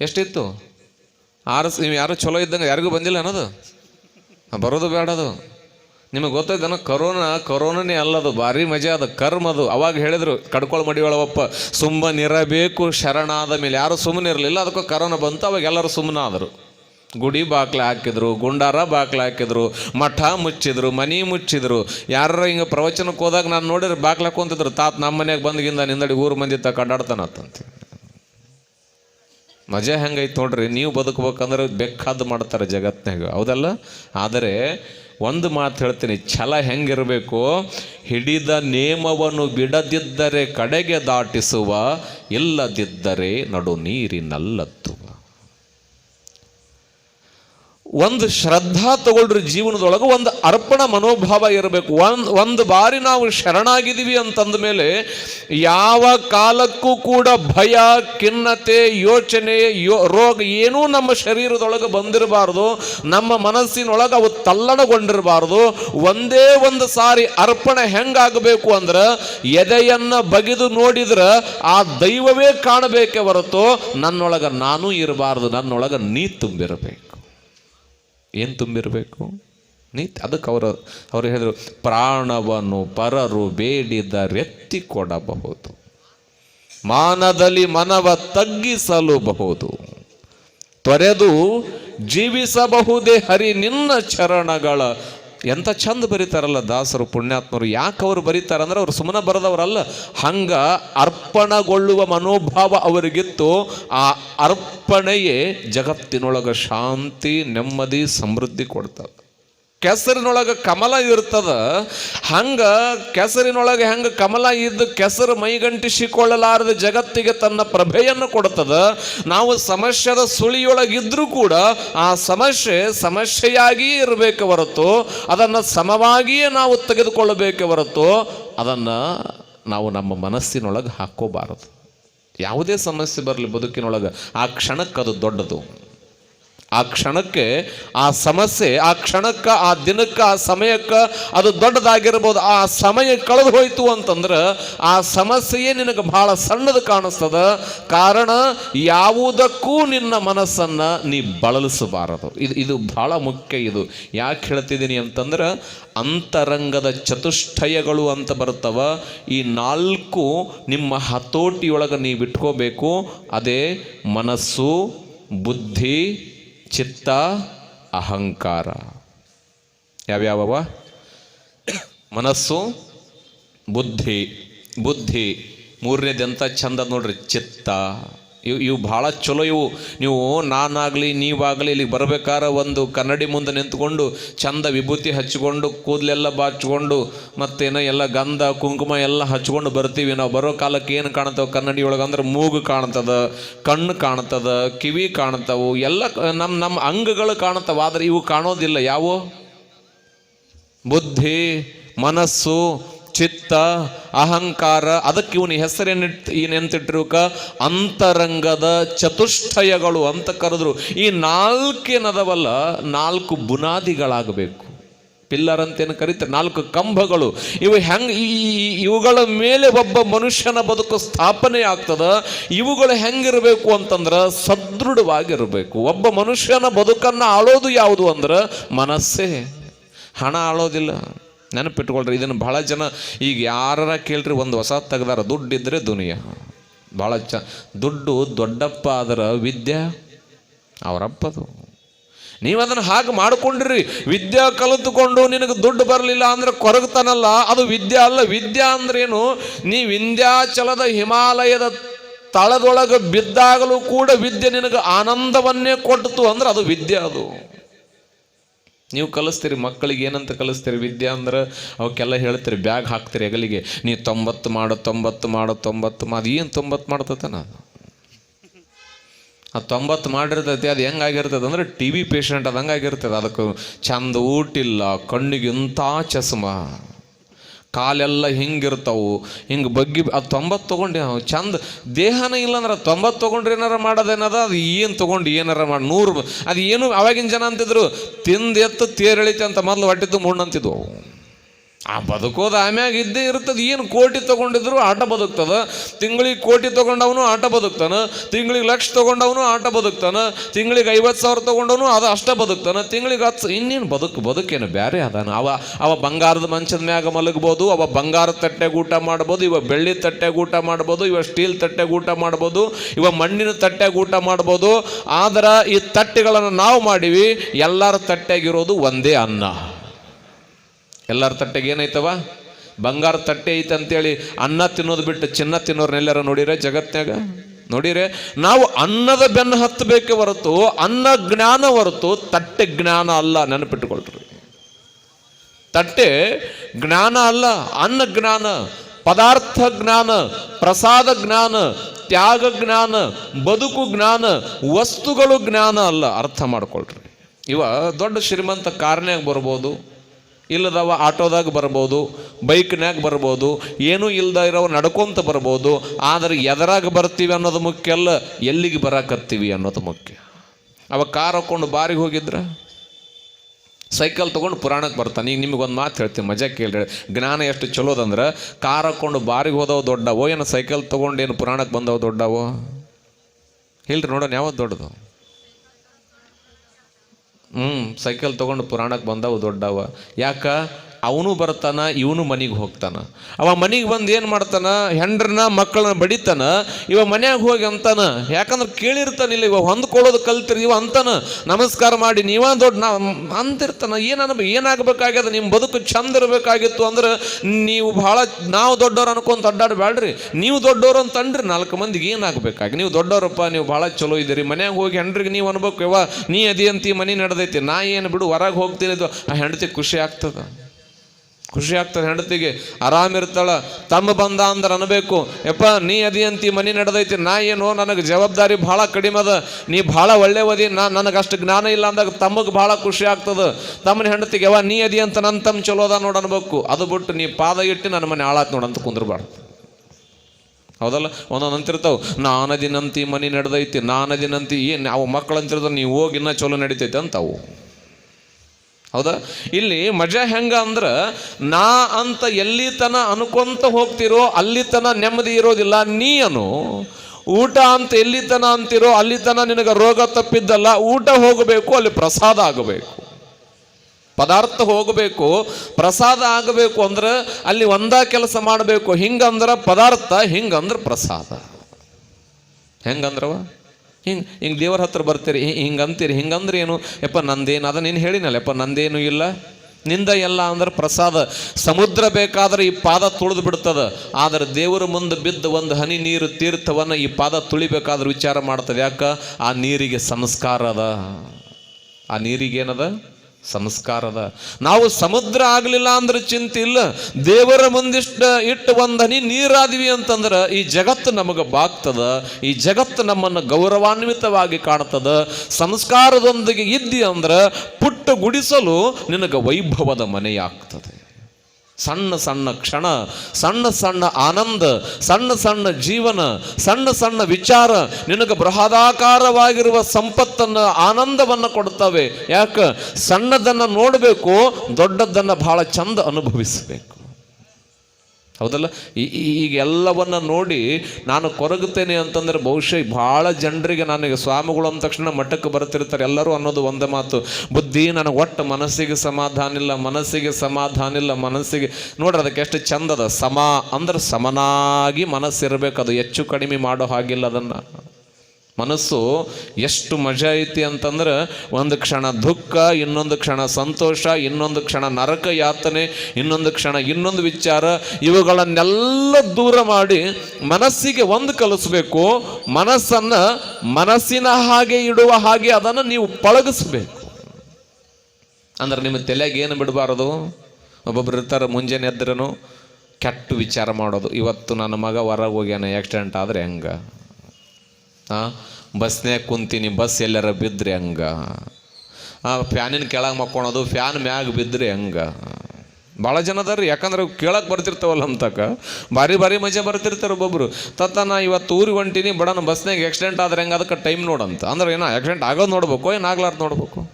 ಎಷ್ಟಿತ್ತು? ಆರು ನೀವು ಯಾರು ಚಲೋ ಇದ್ದಂಗೆ ಯಾರಿಗೂ ಬಂದಿಲ್ಲ ಅನ್ನೋದು? ಬರೋದು ಬೇಡ ಅದು. ನಿಮಗೆ ಗೊತ್ತೈತನ ಕರೋನಾ, ಕರೋನನೇ ಅಲ್ಲದು ಭಾರಿ ಮಜಾ ಅದು, ಕರ್ಮ ಅದು. ಅವಾಗ ಹೇಳಿದ್ರು, ಕಡ್ಕೊಳ್ ಮಡಿಯೊಳವಪ್ಪ ಸುಮ್ಮನಿರಬೇಕು ಶರಣಾದ ಮೇಲೆ. ಯಾರು ಸುಮ್ಮನೆ ಇರಲಿಲ್ಲ, ಅದಕ್ಕೂ ಕರೋನಾ ಬಂತು, ಅವಾಗ ಎಲ್ಲರೂ ಸುಮ್ಮನಾದರು ಗುಡಿ ಬಾಕ್ಲ ಹಾಕಿದ್ರು, ಗುಂಡಾರ ಬಾಕ್ಲ ಹಾಕಿದ್ರು, ಮಠ ಮುಚ್ಚಿದ್ರು, ಮನಿ ಮುಚ್ಚಿದ್ರು. ಯಾರ ಹಿಂಗೆ ಪ್ರವಚನಕ್ಕೆ ಹೋದಾಗ ನಾನು ನೋಡಿದ್ರೆ ಬಾಕ್ಲ ಹಾಕೊಂತಿದ್ರು ತಾತ ನಮ್ಮ ಮನೆಗೆ ಬಂದಗಿಂದ ನಿಂದಡಿ ಊರು ಮಂದಿ ತ ಅಡ್ಡಾಡ್ತಾನತ್ತಂತೆ ಮಜಾ ಹೆಂಗೈತೆ ನೋಡ್ರಿ, ನೀವು ಬದುಕಬೇಕಂದ್ರೆ ಬೇಕಾದ್ದು ಮಾಡ್ತಾರೆ ಜಗತ್ತಿನಾಗ ಹೌದಲ್ಲ? ಆದರೆ ಒಂದು ಮಾತು ಹೇಳ್ತೀನಿ, ಛಲ ಹೆಂಗಿರಬೇಕು? ಹಿಡಿದ ನೇಮವನ್ನು ಬಿಡದಿದ್ದರೆ ಕಡೆಗೆ ದಾಟಿಸುವ, ಇಲ್ಲದಿದ್ದರೆ ನಡು ನೀರಿನಲ್ಲತ್ತುವ. ಒಂದು ಶ್ರದ್ಧಾ ತಗೊಳ್ರಿ ಜೀವನದೊಳಗೆ, ಒಂದು ಅರ್ಪಣ ಮನೋಭಾವ ಇರಬೇಕು. ಒಂದು ಒಂದು ಬಾರಿ ನಾವು ಶರಣಾಗಿದ್ದೀವಿ ಅಂತಂದ ಮೇಲೆ ಯಾವ ಕಾಲಕ್ಕೂ ಕೂಡ ಭಯ, ಖಿನ್ನತೆ, ಯೋಚನೆ, ಯೋ, ರೋಗ ಏನೂ ನಮ್ಮ ಶರೀರದೊಳಗೆ ಬಂದಿರಬಾರ್ದು. ನಮ್ಮ ಮನಸ್ಸಿನೊಳಗೆ ಅವು ತಲ್ಲಣಗೊಂಡಿರಬಾರ್ದು. ಒಂದೇ ಒಂದು ಸಾರಿ ಅರ್ಪಣೆ ಹೆಂಗಾಗಬೇಕು ಅಂದ್ರೆ, ಎದೆಯನ್ನು ಬಗೆದು ನೋಡಿದ್ರೆ ಆ ದೈವವೇ ಕಾಣಬೇಕೆ ಹೊರತು ನನ್ನೊಳಗೆ ನಾನೂ ಇರಬಾರ್ದು, ನನ್ನೊಳಗೆ ನೀ ತುಂಬಿರಬೇಕು. ಏನು ತುಂಬಿರಬೇಕು? ನೀ ಅದಕ್ಕೆ ಅವರು ಅವರು ಹೇಳಿದರು, ಪ್ರಾಣವನ್ನು ಪರರು ಬೇಡಿದರೆತ್ತಿ ಕೊಡಬಹುದು. ಮಾನದಲ್ಲಿ ಮನವ ತಗ್ಗಿಸಲುಬಹುದು ತೊರೆದು ಜೀವಿಸಬಹುದೇ ಹರಿ ನಿನ್ನ ಚರಣಗಳ ಎಂಥ ಚಂದ ಬರೀತಾರಲ್ಲ ದಾಸರು, ಪುಣ್ಯಾತ್ಮರು. ಯಾಕೆ ಅವರು ಬರೀತಾರಂದ್ರೆ ಅವ್ರು ಸುಮ್ಮನೆ ಬರೆದವರಲ್ಲ. ಹಂಗ ಅರ್ಪಣಗೊಳ್ಳುವ ಮನೋಭಾವ ಅವರಿಗಿತ್ತು. ಆ ಅರ್ಪಣೆಯೇ ಜಗತ್ತಿನೊಳಗೆ ಶಾಂತಿ, ನೆಮ್ಮದಿ, ಸಮೃದ್ಧಿ ಕೊಡ್ತದೆ. ಕೆಸರಿನೊಳಗೆ ಕಮಲ ಇರ್ತದ, ಹಂಗ ಕೆಸರಿನೊಳಗೆ ಹೆಂಗೆ ಕಮಲ ಇದ್ದು ಕೆಸರು ಮೈಗಂಟಿಸಿಕೊಳ್ಳಲಾರದ ಜಗತ್ತಿಗೆ ತನ್ನ ಪ್ರಭೆಯನ್ನು ಕೊಡ್ತದ. ನಾವು ಸಮಸ್ಯೆದ ಸುಳಿಯೊಳಗಿದ್ರೂ ಕೂಡ ಆ ಸಮಸ್ಯೆ ಸಮಸ್ಯೆಯಾಗಿಯೇ ಇರಬೇಕು ಹೊರತು, ಅದನ್ನು ಸಮವಾಗಿಯೇ ನಾವು ತೆಗೆದುಕೊಳ್ಳಬೇಕು ಹೊರತು ಅದನ್ನು ನಾವು ನಮ್ಮ ಮನಸ್ಸಿನೊಳಗೆ ಹಾಕೋಬಾರದು ಯಾವುದೇ ಸಮಸ್ಯೆ ಬರಲಿ ಬದುಕಿನೊಳಗೆ, ಆ ಕ್ಷಣಕ್ಕೆ ಅದು ದೊಡ್ಡದು. ಆ ಕ್ಷಣಕ್ಕೆ, ಆ ಸಮಸ್ಯೆ, ಆ ಕ್ಷಣಕ್ಕೆ, ಆ ದಿನಕ್ಕೆ, ಆ ಸಮಯಕ್ಕೆ ಅದು ದೊಡ್ಡದಾಗಿರ್ಬೋದು. ಆ ಸಮಯ ಕಳೆದು ಹೋಯ್ತು ಅಂತಂದ್ರೆ ಆ ಸಮಸ್ಯೆಯೇ ನಿನಗೆ ಬಹಳ ಸಣ್ಣದು ಕಾಣಿಸ್ತದ. ಕಾರಣ ಯಾವುದಕ್ಕೂ ನಿನ್ನ ಮನಸ್ಸನ್ನು ನೀ ಬಳಲಿಸಬಾರದು. ಇದು ಇದು ಬಹಳ ಮುಖ್ಯ ಇದು. ಯಾಕೆ ಹೇಳ್ತಿದ್ದೀನಿ ಅಂತಂದ್ರೆ ಅಂತರಂಗದ ಚತುಷ್ಟಯಗಳು ಅಂತ ಬರ್ತವ ಈ ನಾಲ್ಕು ನಿಮ್ಮ ಹತೋಟಿಯೊಳಗೆ ನೀವು ಇಟ್ಕೋಬೇಕು ಅದೇ ಮನಸ್ಸು, ಬುದ್ಧಿ ಚಿತ್ತ ಅಹಂಕಾರ. ಯಾವ್ಯಾವವ? ಮನಸ್ಸು ಬುದ್ಧಿ. ಬುದ್ಧಿ ಮೂರನೇದಂತ ಚಂದ ನೋಡ್ರಿ ಚಿತ್ತ. ಇವು ಇವು ಭಾಳ ಚಲೋ ಇವು. ನೀವು ನಾನಾಗಲಿ ನೀವಾಗಲಿ ಇಲ್ಲಿಗೆ ಬರಬೇಕಾದ್ರೆ ಒಂದು ಕನ್ನಡಿ ಮುಂದೆ ನಿಂತ್ಕೊಂಡು ಚಂದ ವಿಭೂತಿ ಹಚ್ಕೊಂಡು ಕೂದಲೆಲ್ಲ ಬಾಚ್ಕೊಂಡು ಮತ್ತೇನೋ ಎಲ್ಲ ಗಂಧ, ಕುಂಕುಮ ಎಲ್ಲ ಹಚ್ಕೊಂಡು ಬರ್ತೀವಿ. ನಾವು ಬರೋ ಕಾಲಕ್ಕೆ ಏನು ಕಾಣ್ತಾವೆ? ಕನ್ನಡಿ ಒಳಗೆ ಅಂದ್ರೆ ಮೂಗು ಕಾಣ್ತದೆ, ಕಣ್ಣು ಕಾಣ್ತದ, ಕಿವಿ ಕಾಣ್ತಾವು. ಎಲ್ಲ ನಮ್ಮ ನಮ್ಮ ಅಂಗಗಳು ಕಾಣ್ತಾವೆ, ಆದರೆ ಇವು ಕಾಣೋದಿಲ್ಲ. ಯಾವ? ಬುದ್ಧಿ, ಮನಸ್ಸು ಚಿತ್ತ, ಅಹಂಕಾರ, ಅದಕ್ಕೆ ಇವನ ಹೆಸರೇನಿಟ್ ಏನೆಂತಿಟ್ಟಿರುಕ ಅಂತರಂಗದ ಚತುಷ್ಟಯಗಳು ಅಂತ ಕರೆದ್ರು. ಈ ನಾಲ್ಕೇನದವಲ್ಲ? ನಾಲ್ಕು ಬುನಾದಿಗಳಾಗಬೇಕು. ಪಿಲ್ಲರ್ ಅಂತೇನು ಕರೀತಾರೆ. ನಾಲ್ಕು ಕಂಬಗಳು. ಇವು ಹೆಂಗೆ ಇವುಗಳ ಮೇಲೆ ಒಬ್ಬ ಮನುಷ್ಯನ ಬದುಕು ಸ್ಥಾಪನೆ ಆಗ್ತದ? ಇವುಗಳು ಹೆಂಗಿರಬೇಕು ಅಂತಂದ್ರೆ ಸದೃಢವಾಗಿರಬೇಕು. ಒಬ್ಬ ಮನುಷ್ಯನ ಬದುಕನ್ನು ಆಳೋದು ಯಾವುದು ಅಂದ್ರೆ ಮನಸ್ಸೇ. ಹಣ ಆಳೋದಿಲ್ಲ. ನೆನಪಿಟ್ಕೊಳ್ರಿ, ಇದನ್ನು ಭಾಳ ಜನ ಈಗ ಯಾರ ಕೇಳ್ರಿ, ಒಂದು ಹೊಸ ತೆಗ್ದಾರ, ದುಡ್ಡಿದ್ರೆ ದುನಿಯಾ. ಭಾಳ ಚ, ದುಡ್ಡು ದೊಡ್ಡಪ್ಪ ಆದ್ರೆ ವಿದ್ಯೆ, ಅವರಪ್ಪದು. ನೀವು ಅದನ್ನು ಹಾಗೆ ಮಾಡ್ಕೊಂಡಿರಿ, ವಿದ್ಯಾ ಕಲಿತುಕೊಂಡು ನಿನಗೆ ದುಡ್ಡು ಬರಲಿಲ್ಲ ಅಂದ್ರೆ ಕೊರಗ್ತಾನಲ್ಲ, ಅದು ವಿದ್ಯೆ ಅಲ್ಲ. ವಿದ್ಯಾ ಅಂದ್ರೇನು ನೀ ವಿಂಧ್ಯಾಚಲದ ಹಿಮಾಲಯದ ತಳದೊಳಗೆ ಬಿದ್ದಾಗಲೂ ಕೂಡ ವಿದ್ಯೆ ನಿನಗೆ ಆನಂದವನ್ನೇ ಕೊಟ್ಟಿತು ಅಂದ್ರೆ ಅದು ವಿದ್ಯೆ ಅದು. ನೀವು ಕಲಿಸ್ತೀರಿ, ಮಕ್ಕಳಿಗೆ ಏನಂತ ಕಲಿಸ್ತೀರಿ? ವಿದ್ಯೆ ಅಂದ್ರೆ ಅವಕ್ಕೆಲ್ಲ ಹೇಳ್ತೀರಿ, ಬ್ಯಾಗ್ ಹಾಕ್ತೀರಿ ಹೆಗಲಿಗೆ. ನೀ ತೊಂಬತ್ತು ಮಾಡು ತೊಂಬತ್ತು ಮಾಡು ತೊಂಬತ್ತು ಮಾಡು. ಏನು ತೊಂಬತ್ತು ಮಾಡ್ತತನ? ಅದು ಆ ತೊಂಬತ್ತು ಮಾಡಿರ್ತೈತಿ, ಅದು ಹೆಂಗಾಗಿರ್ತದೆ ಅಂದ್ರೆ ಟಿ ವಿ ಪೇಷಂಟ್ ಅದು ಹಂಗಾಗಿರ್ತದೆ ಅದಕ್ಕೆ ಚಂದ ಊಟಿಲ್ಲ ಕಣ್ಣಿಗೆ ಇಂಥ ಚಸ್ಮ. ಕಾಲೆಲ್ಲ ಹಿಂಗಿರ್ತಾವು. ಹಿಂಗೆ ಬಗ್ಗಿ ಅದು ತೊಂಬತ್ತು ತೊಗೊಂಡು ಚಂದ ದೇಹನೇ ಇಲ್ಲ ಅಂದ್ರೆ ತೊಂಬತ್ತು ತೊಗೊಂಡ್ರೆ ಏನಾರ ಮಾಡೋದೇನದ? ಅದು ಏನು ತೊಗೊಂಡು ಏನಾರ ಮಾಡಿ ನೂರು ಅದು ಏನು ಅವಾಗಿನ ಜನ ಅಂತಿದ್ರು, ತಿಂದು ಎತ್ತು ತೇರಳಿತೆ ಅಂತ ಮೊದಲು ಹೊಟ್ಟಿದ್ದು ಮುಣ್ಣಂತಿದ್ವು ಅವು. ಆ ಬದುಕೋದು ಆಮ್ಯಾಗ ಇದ್ದೇ ಇರ್ತದೆ. ಏನು ಕೋಟಿ ತೊಗೊಂಡಿದ್ರು ಆಟ ಬದುಕ್ತದ. ತಿಂಗಳಿಗೆ ಕೋಟಿ ತೊಗೊಂಡವನು ಆಟ ಬದುಕ್ತಾನೆ. ತಿಂಗಳಿಗೆ ಲಕ್ಷ ತೊಗೊಂಡವನು ಆಟ ಬದುಕ್ತಾನೆ. ತಿಂಗಳಿಗೆ ಐವತ್ತು ಸಾವಿರ ತೊಗೊಂಡವನು ಅದು ಅಷ್ಟ ಬದುಕ್ತಾನೆ. ತಿಂಗಳಿಗೆ ಹತ್ತು ಇನ್ನೇನು ಬದುಕು, ಬದುಕೇನು ಬೇರೆ ಅದಾನ. ಅವ ಅವ ಬಂಗಾರದ ಮಂಚದ ಮ್ಯಾಗ ಮಲಗ್ಬೋದು, ಅವ ಬಂಗಾರದ ತಟ್ಟೆಗೆ ಊಟ ಮಾಡ್ಬೋದು, ಇವ ಬೆಳ್ಳಿ ತಟ್ಟೆಗೆ ಊಟ ಮಾಡ್ಬೋದು, ಇವ ಸ್ಟೀಲ್ ತಟ್ಟೆಗೆ ಊಟ ಮಾಡ್ಬೋದು, ಇವ ಮಣ್ಣಿನ ತಟ್ಟೆಗೆ ಊಟ ಮಾಡ್ಬೋದು. ಆದ್ರೆ ಈ ತಟ್ಟೆಗಳನ್ನು ನಾವು ಮಾಡಿವಿ, ಎಲ್ಲರ ತಟ್ಟೆಗಿರೋದು ಒಂದೇ ಅನ್ನ. ಎಲ್ಲರ ತಟ್ಟೆಗೆ ಏನೈತವ? ಬಂಗಾರ ತಟ್ಟೆ ಐತೆ ಅಂತೇಳಿ ಅನ್ನ ತಿನ್ನೋದು ಬಿಟ್ಟು ಚಿನ್ನ ತಿನ್ನೋರ್ನೆಲ್ಲರ ನೋಡಿರ ಜಗತ್ನ್ಯಾಗ ನೋಡಿರೆ ನಾವು ಅನ್ನದ ಬೆನ್ನು ಹತ್ತಬೇಕೆ ಹೊರತು, ಅನ್ನ ಜ್ಞಾನ ಹೊರತು ತಟ್ಟೆ ಜ್ಞಾನ ಅಲ್ಲ ನೆನಪಿಟ್ಟುಕೊಳ್ರಿ. ತಟ್ಟೆ ಜ್ಞಾನ ಅಲ್ಲ, ಅನ್ನ ಜ್ಞಾನ, ಪದಾರ್ಥ ಜ್ಞಾನ, ಪ್ರಸಾದ ಜ್ಞಾನ, ತ್ಯಾಗ ಜ್ಞಾನ, ಬದುಕು ಜ್ಞಾನ, ವಸ್ತುಗಳು ಜ್ಞಾನ ಅಲ್ಲ, ಅರ್ಥ ಮಾಡ್ಕೊಳ್ರಿ. ಇವ ದೊಡ್ಡ ಶ್ರೀಮಂತ ಕಾರ್ನ್ಯಾಗ ಬರ್ಬೋದು. ಇಲ್ಲದವ ಆಟೋದಾಗ ಬರ್ಬೋದು ಬೈಕ್ನಾಗ ಬರ್ಬೋದು, ಏನೂ ಇಲ್ಲದ ಇರೋ ನಡ್ಕೊಂತ ಬರ್ಬೋದು, ಆದರೆ ಎದರಾಗ ಬರ್ತೀವಿ ಅನ್ನೋದು ಮುಖ್ಯ ಅಲ್ಲ, ಎಲ್ಲಿಗೆ ಬರಾಕತ್ತೀವಿ ಅನ್ನೋದು ಮುಖ್ಯ. ಅವ ಕಾರ್ ಹಾಕ್ಕೊಂಡು ಬಾರಿಗೆ ಹೋಗಿದ್ರ? ಸೈಕಲ್ ತೊಗೊಂಡು ಪುರಾಣಕ್ಕೆ ಬರ್ತಾನೆ. ಈಗ ನಿಮಗೊಂದು ಮಾತು ಹೇಳ್ತೀನಿ, ಮಜಾ ಕೇಳಿ ಜ್ಞಾನ ಎಷ್ಟು ಚಲೋದಂದ್ರೆ, ಕಾರ್ ಹಾಕ್ಕೊಂಡು ಬಾರಿಗೆ ಹೋದವು ದೊಡ್ಡವೋ, ಏನು ಸೈಕಲ್ ತೊಗೊಂಡು ಏನು ಪುರಾಣಕ್ಕೆ ಬಂದವು ದೊಡ್ಡವೋ? ಇಲ್ರಿ ನೋಡೋಣ ಯಾವತ್ತು ದೊಡ್ಡದು? ಹ್ಞೂ ಸೈಕಲ್ ತೊಗೊಂಡು ಪುರಾಣಕ್ಕೆ ಬಂದವು ದೊಡ್ಡವ. ಯಾಕ? ಅವನು ಬರ್ತಾನ, ಇವನು ಮನೆಗೆ ಹೋಗ್ತಾನ. ಅವ ಮನೆಗೆ ಬಂದು ಏನು ಮಾಡ್ತಾನ, ಹೆಂಡ್ರನ್ನ ಮಕ್ಕಳನ್ನ ಬಡಿತಾನ, ಇವ ಮನ್ಯಾಗ ಹೋಗಿ ಅಂತಾನ. ಯಾಕಂದ್ರೆ ಕೇಳಿರ್ತಾನಿಲ್ಲ ಇವ ಹೊಂದ್ಕೊಳ್ಳೋದು ಕಲ್ತಿರಿ, ಇವ ಅಂತಾನ. ನಮಸ್ಕಾರ ಮಾಡಿ, ನೀವ ದೊಡ್ಡ, ನಾ ಅಂತಿರ್ತಾನ. ಏನು ಏನಾಗಬೇಕಾಗ್ಯದ ನಿಮ್ಮ ಬದುಕು ಚಂದ ಇರಬೇಕಾಗಿತ್ತು ಅಂದ್ರೆ ನೀವು ಭಾಳ, ನಾವು ದೊಡ್ಡವ್ರು ಅನ್ಕೊಂತ ಅಡ್ಡಾಡಬೇಡ್ರಿ ನೀವು ದೊಡ್ಡವ್ರು ಅಂತ ಅಂದ್ರಿ ನಾಲ್ಕು ಮಂದಿಗೆ ಏನಾಗಬೇಕಾಗಿ ನೀವು ದೊಡ್ಡವರಪ್ಪ, ನೀವು ಭಾಳ ಚಲೋ ಇದ್ದೀರಿ. ಮನ್ಯಾಗ ಹೋಗಿ ಹೆಂಡ್ರಿಗೆ ನೀವು ಅನ್ಬೇಕು, ಯವ್ವ, ನೀ ಅದಿ ಅಂತ, ಮನೆ ನಡೆದೈತಿ. ನಾ ಏನು ಬಿಡು, ಹೊರಗೆ ಹೋಗ್ತೀನಿ ಆ ಹೆಂಡತಿ ಖುಷಿ ಆಗ್ತದ. ಖುಷಿ ಆಗ್ತದೆ ಹೆಂಡತಿಗೆ ಆರಾಮಿರ್ತಾಳ ತಮ್ಮ ಬಂದ ಅಂದ್ರೆ ಅನ್ಬೇಕು, ಯಪ್ಪ, ನೀ ಅದಿ ಅಂತಿ, ಮನೆ ನಡೆದೈತಿ, ನಾ ಏನು, ನನಗೆ ಜವಾಬ್ದಾರಿ ಭಾಳ ಕಡಿಮೆ ಅದ, ನೀ ಭಾಳ ಒಳ್ಳೆವದಿ ನಾ ನನಗೆ ಅಷ್ಟು ಜ್ಞಾನ ಇಲ್ಲ ಅಂದಾಗ ತಮಗೆ ಭಾಳ ಖುಷಿ ಆಗ್ತದೆ. ತಮ್ಮನ ಹೆಂಡತಿಗೆ ಯಾವ ನೀ ಅದಿ ಅಂತ ನನ್ನ ತಮ್ಮ ಚಲೋ ಅದ ನೋಡಿ ಅನ್ಬೇಕು, ಅದು ಬಿಟ್ಟು ನೀ ಪಾದ ಇಟ್ಟು ನನ್ನ ಮನೆ ಹಾಳಾತ್ ನೋಡಂತ ಕುಂದ್ರಬಾರ್ದು. ಹೌದಲ್ಲ? ಒಂದೊಂದು ಅಂತಿರ್ತಾವ ನಾನದಿನಂತಿ ಮನೆ ನಡೆದೈತಿ ನಾನದಿನಂತಿ ಏನು, ಅವು ಮಕ್ಕಳು ಅಂತಿರ್ತಾವ ನೀವು ಹೋಗಿ ಇನ್ನೂ ಚಲೋ ನಡೀತೈತೆ ಅಂತಾವು. ಹೌದಾ? ಇಲ್ಲಿ ಮಜಾ ಹೆಂಗ ಅಂದ್ರೆ ನಾ ಅಂತ ಎಲ್ಲಿ ತನ ಅನ್ಕೊಂತ ಹೋಗ್ತಿರೋ ಅಲ್ಲಿ ತನ ನೆಮ್ಮದಿ ಇರೋದಿಲ್ಲ. ನೀ ಅನು ಊಟ ಅಂತ ಎಲ್ಲಿ ತನ ಅಂತಿರೋ ಅಲ್ಲಿ ತನ ನಿನಗೆ ರೋಗ ತಪ್ಪಿದ್ದಲ್ಲ, ಊಟ ಹೋಗಬೇಕು, ಅಲ್ಲಿ ಪ್ರಸಾದ ಆಗಬೇಕು. ಪದಾರ್ಥ ಹೋಗಬೇಕು, ಪ್ರಸಾದ ಆಗಬೇಕು ಅಂದ್ರೆ ಅಲ್ಲಿ ಒಂದ ಕೆಲಸ ಮಾಡಬೇಕು. ಹಿಂಗಂದ್ರ ಪದಾರ್ಥ ಹಿಂಗಂದ್ರೆ ಪ್ರಸಾದ. ಹೆಂಗಂದ್ರವ ಹಿಂಗೆ ಹಿಂಗೆ ದೇವರ ಹತ್ರ ಬರ್ತೀರಿ ಹಿಂಗೆ ಅಂತೀರಿ ಹಿಂಗಂದ್ರೆ ಏನು? ಯಪ್ಪ, ನಂದೇನು ಅದನ್ನ ನೀನು ಹೇಳಿನಲ್ಲ, ಯಪ್ಪ, ನಂದೇನು ಇಲ್ಲ? ನಿಂದ ಎಲ್ಲ ಅಂದ್ರೆ ಪ್ರಸಾದ, ಸಮುದ್ರ ಬೇಕಾದ್ರೆ ಈ ಪಾದ ತುಳಿದು ಬಿಡ್ತದ. ಆದರೆ ದೇವರ ಮುಂದೆ ಬಿದ್ದ ಒಂದು ಹನಿ ನೀರು ತೀರ್ಥವನ್ನು ಈ ಪಾದ ತುಳಿಬೇಕಾದ್ರೆ ವಿಚಾರ ಮಾಡ್ತದೆ. ಯಾಕ? ಆ ನೀರಿಗೆ ಸಂಸ್ಕಾರ ಅದ. ಆ ನೀರಿಗೇನದ? ಸಂಸ್ಕಾರದ. ನಾವು ಸಮುದ್ರ ಆಗಲಿಲ್ಲ ಅಂದ್ರೆ ಚಿಂತೆ ಇಲ್ಲ. ದೇವರ ಮುಂದಿಷ್ಟ ಇಟ್ಟು ಒಂದು ಹನಿ ನೀರಾದ್ವಿ ಅಂತಂದ್ರೆ ಈ ಜಗತ್ತು ನಮಗೆ ಬಾಗ್ತದ. ಈ ಜಗತ್ತು ನಮ್ಮನ್ನು ಗೌರವಾನ್ವಿತವಾಗಿ ಕಾಣ್ತದ. ಸಂಸ್ಕಾರದೊಂದಿಗೆ ಇದ್ದಿ ಅಂದ್ರೆ ಪುಟ್ಟ ಗುಡಿಸಲು ನಿನಗೆ ವೈಭವದ ಮನೆಯಾಗ್ತದೆ. ಸಣ್ಣ ಸಣ್ಣ ಕ್ಷಣ, ಸಣ್ಣ ಸಣ್ಣ ಆನಂದ, ಸಣ್ಣ ಸಣ್ಣ ಜೀವನ, ಸಣ್ಣ ಸಣ್ಣ ವಿಚಾರ ನಿನಗೆ ಬೃಹದಾಕಾರವಾಗಿರುವ ಸಂಪತ್ತನ್ನು, ಆನಂದವನ್ನು ಕೊಡ್ತವೆ ಯಾಕೆ? ಸಣ್ಣದನ್ನು ನೋಡಬೇಕು, ದೊಡ್ಡದನ್ನು ಬಹಳ ಚಂದ ಅನುಭವಿಸಬೇಕು. ಹೌದಲ್ಲ? ಈಗ ಎಲ್ಲವನ್ನ ನೋಡಿ ನಾನು ಕೊರಗುತ್ತೇನೆ ಅಂತಂದ್ರೆ ಬಹುಶಃ ಭಾಳ ಜನರಿಗೆ ನನಗೆ ಸ್ವಾಮಿಗಳು ಅಂದ ತಕ್ಷಣ ಮಠಕ್ಕೆ ಬರ್ತಿರ್ತಾರೆ. ಎಲ್ಲರೂ ಅನ್ನೋದು ಒಂದೇ ಮಾತು. ಬುದ್ಧಿ ನನಗೆ ಒಟ್ಟು ಮನಸ್ಸಿಗೆ ಸಮಾಧಾನ ಇಲ್ಲ, ಮನಸ್ಸಿಗೆ ಸಮಾಧಾನ ಇಲ್ಲ, ಮನಸ್ಸಿಗೆ ನೋಡ್ರಿ ಅದಕ್ಕೆ ಎಷ್ಟು ಚಂದದ ಸಮ ಅಂದ್ರೆ ಸಮನಾಗಿ ಮನಸ್ಸಿರ್ಬೇಕು. ಅದು ಹೆಚ್ಚು ಕಡಿಮೆ ಮಾಡೋ ಹಾಗಿಲ್ಲ ಅದನ್ನು. ಮನಸ್ಸು ಎಷ್ಟು ಮಜಾ ಐತಿ ಅಂತಂದ್ರೆ ಒಂದು ಕ್ಷಣ ದುಃಖ, ಇನ್ನೊಂದು ಕ್ಷಣ ಸಂತೋಷ, ಇನ್ನೊಂದು ಕ್ಷಣ ನರಕ ಯಾತನೆ, ಇನ್ನೊಂದು ಕ್ಷಣ ಇನ್ನೊಂದು ವಿಚಾರ, ಇವುಗಳನ್ನೆಲ್ಲ ದೂರ ಮಾಡಿ ಮನಸ್ಸಿಗೆ ಒಂದು ಕಲಿಸ್ಬೇಕು, ಮನಸ್ಸನ್ನ ಮನಸ್ಸಿನ ಹಾಗೆ ಇಡುವ ಹಾಗೆ ಅದನ್ನು ನೀವು ಪಳಗಿಸ್ಬೇಕು. ಅಂದ್ರೆ ನಿಮ್ಮ ತಲೆಗೆ ಏನು ಬಿಡಬಾರದು? ಒಬ್ಬೊಬ್ರು ಇರ್ತಾರೆ, ಮುಂಜಾನೆ ಎದ್ರೂ ಕೆಟ್ಟ ವಿಚಾರ ಮಾಡೋದು. ಇವತ್ತು ನನ್ನ ಮಗ ಹೊರಗೆ ಹೋಗ್ಯಾನ ಆಕ್ಸಿಡೆಂಟ್ ಆದರೆ ಹೆಂಗ? ಹಾಂ ಬಸ್ನ್ಯಾಗ ಕುಂತೀನಿ, ಬಸ್ ಎಲ್ಲಾರ ಬಿದ್ದರೆ ಹಂಗ. ಆ, ಫ್ಯಾನಿನ ಕೆಳಗೆ ಮಕ್ಕೊಳೋದು, ಫ್ಯಾನ್ ಮ್ಯಾಗ ಬಿದ್ದರೆ ಹಂಗ. ಭಾಳ ಜನ ಅದಾರ ಯಾಕಂದ್ರೆ ಕೇಳಕ್ಕೆ ಬರ್ತಿರ್ತಾವಲ್ಲ ಅಂತಕ. ತಕ ಭಾರಿ ಭಾರಿ ಮಜಾ ಬರ್ತಿರ್ತಾರೆ ಒಬ್ಬೊಬ್ರು. ತತ್ತ ನಾ ಇವತ್ತು ಊರಿಗೆ ಹೊಂಟೀನಿ ಬಡನ ಬಸ್ನಾಗ ಆಕ್ಸಿಡೆಂಟ್ ಆದ್ರೆ ಹೆಂಗೆ ಅದಕ್ಕೆ ಟೈಮ್ ನೋಡಂತ. ಅಂದ್ರೆ ಏನೋ ಆಕ್ಸಿಡೆಂಟ್ ಆಗೋದು ನೋಡ್ಬೇಕು, ಏನು ಆಗ್ಲಾರ್ದು ನೋಡ್ಬೇಕು?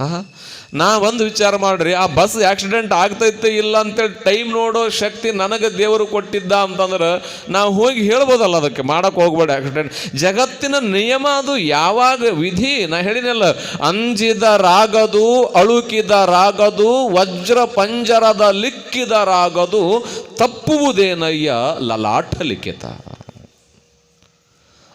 ಆಹಾ. ನಾ ಒಂದು ವಿಚಾರ ಮಾಡ್ರಿ, ಆ ಬಸ್ ಆಕ್ಸಿಡೆಂಟ್ ಆಗ್ತೈತೆ ಇಲ್ಲ ಅಂತೇಳಿ ಟೈಮ್ ನೋಡೋ ಶಕ್ತಿ ನನಗೆ ದೇವರು ಕೊಟ್ಟಿದ್ದ ಅಂತಂದ್ರೆ ನಾವು ಹೋಗಿ ಹೇಳ್ಬೋದಲ್ಲ ಅದಕ್ಕೆ, ಮಾಡೋಕೆ ಹೋಗ್ಬೇಡ ಆಕ್ಸಿಡೆಂಟ್ ಜಗತ್ತಿನ ನಿಯಮ ಅದು, ಯಾವಾಗ ವಿಧಿ, ನಾ ಹೇಳಿನಲ್ಲ ಅಂಜಿದ ರಾಗದು, ಅಳುಕಿದ ರಾಗದು, ವಜ್ರ ಪಂಜರದ ಲಿಕ್ಕಿದ ರಾಗದು ತಪ್ಪುವುದೇನಯ್ಯ ಲಲಾಟ ಲಿಖಿತ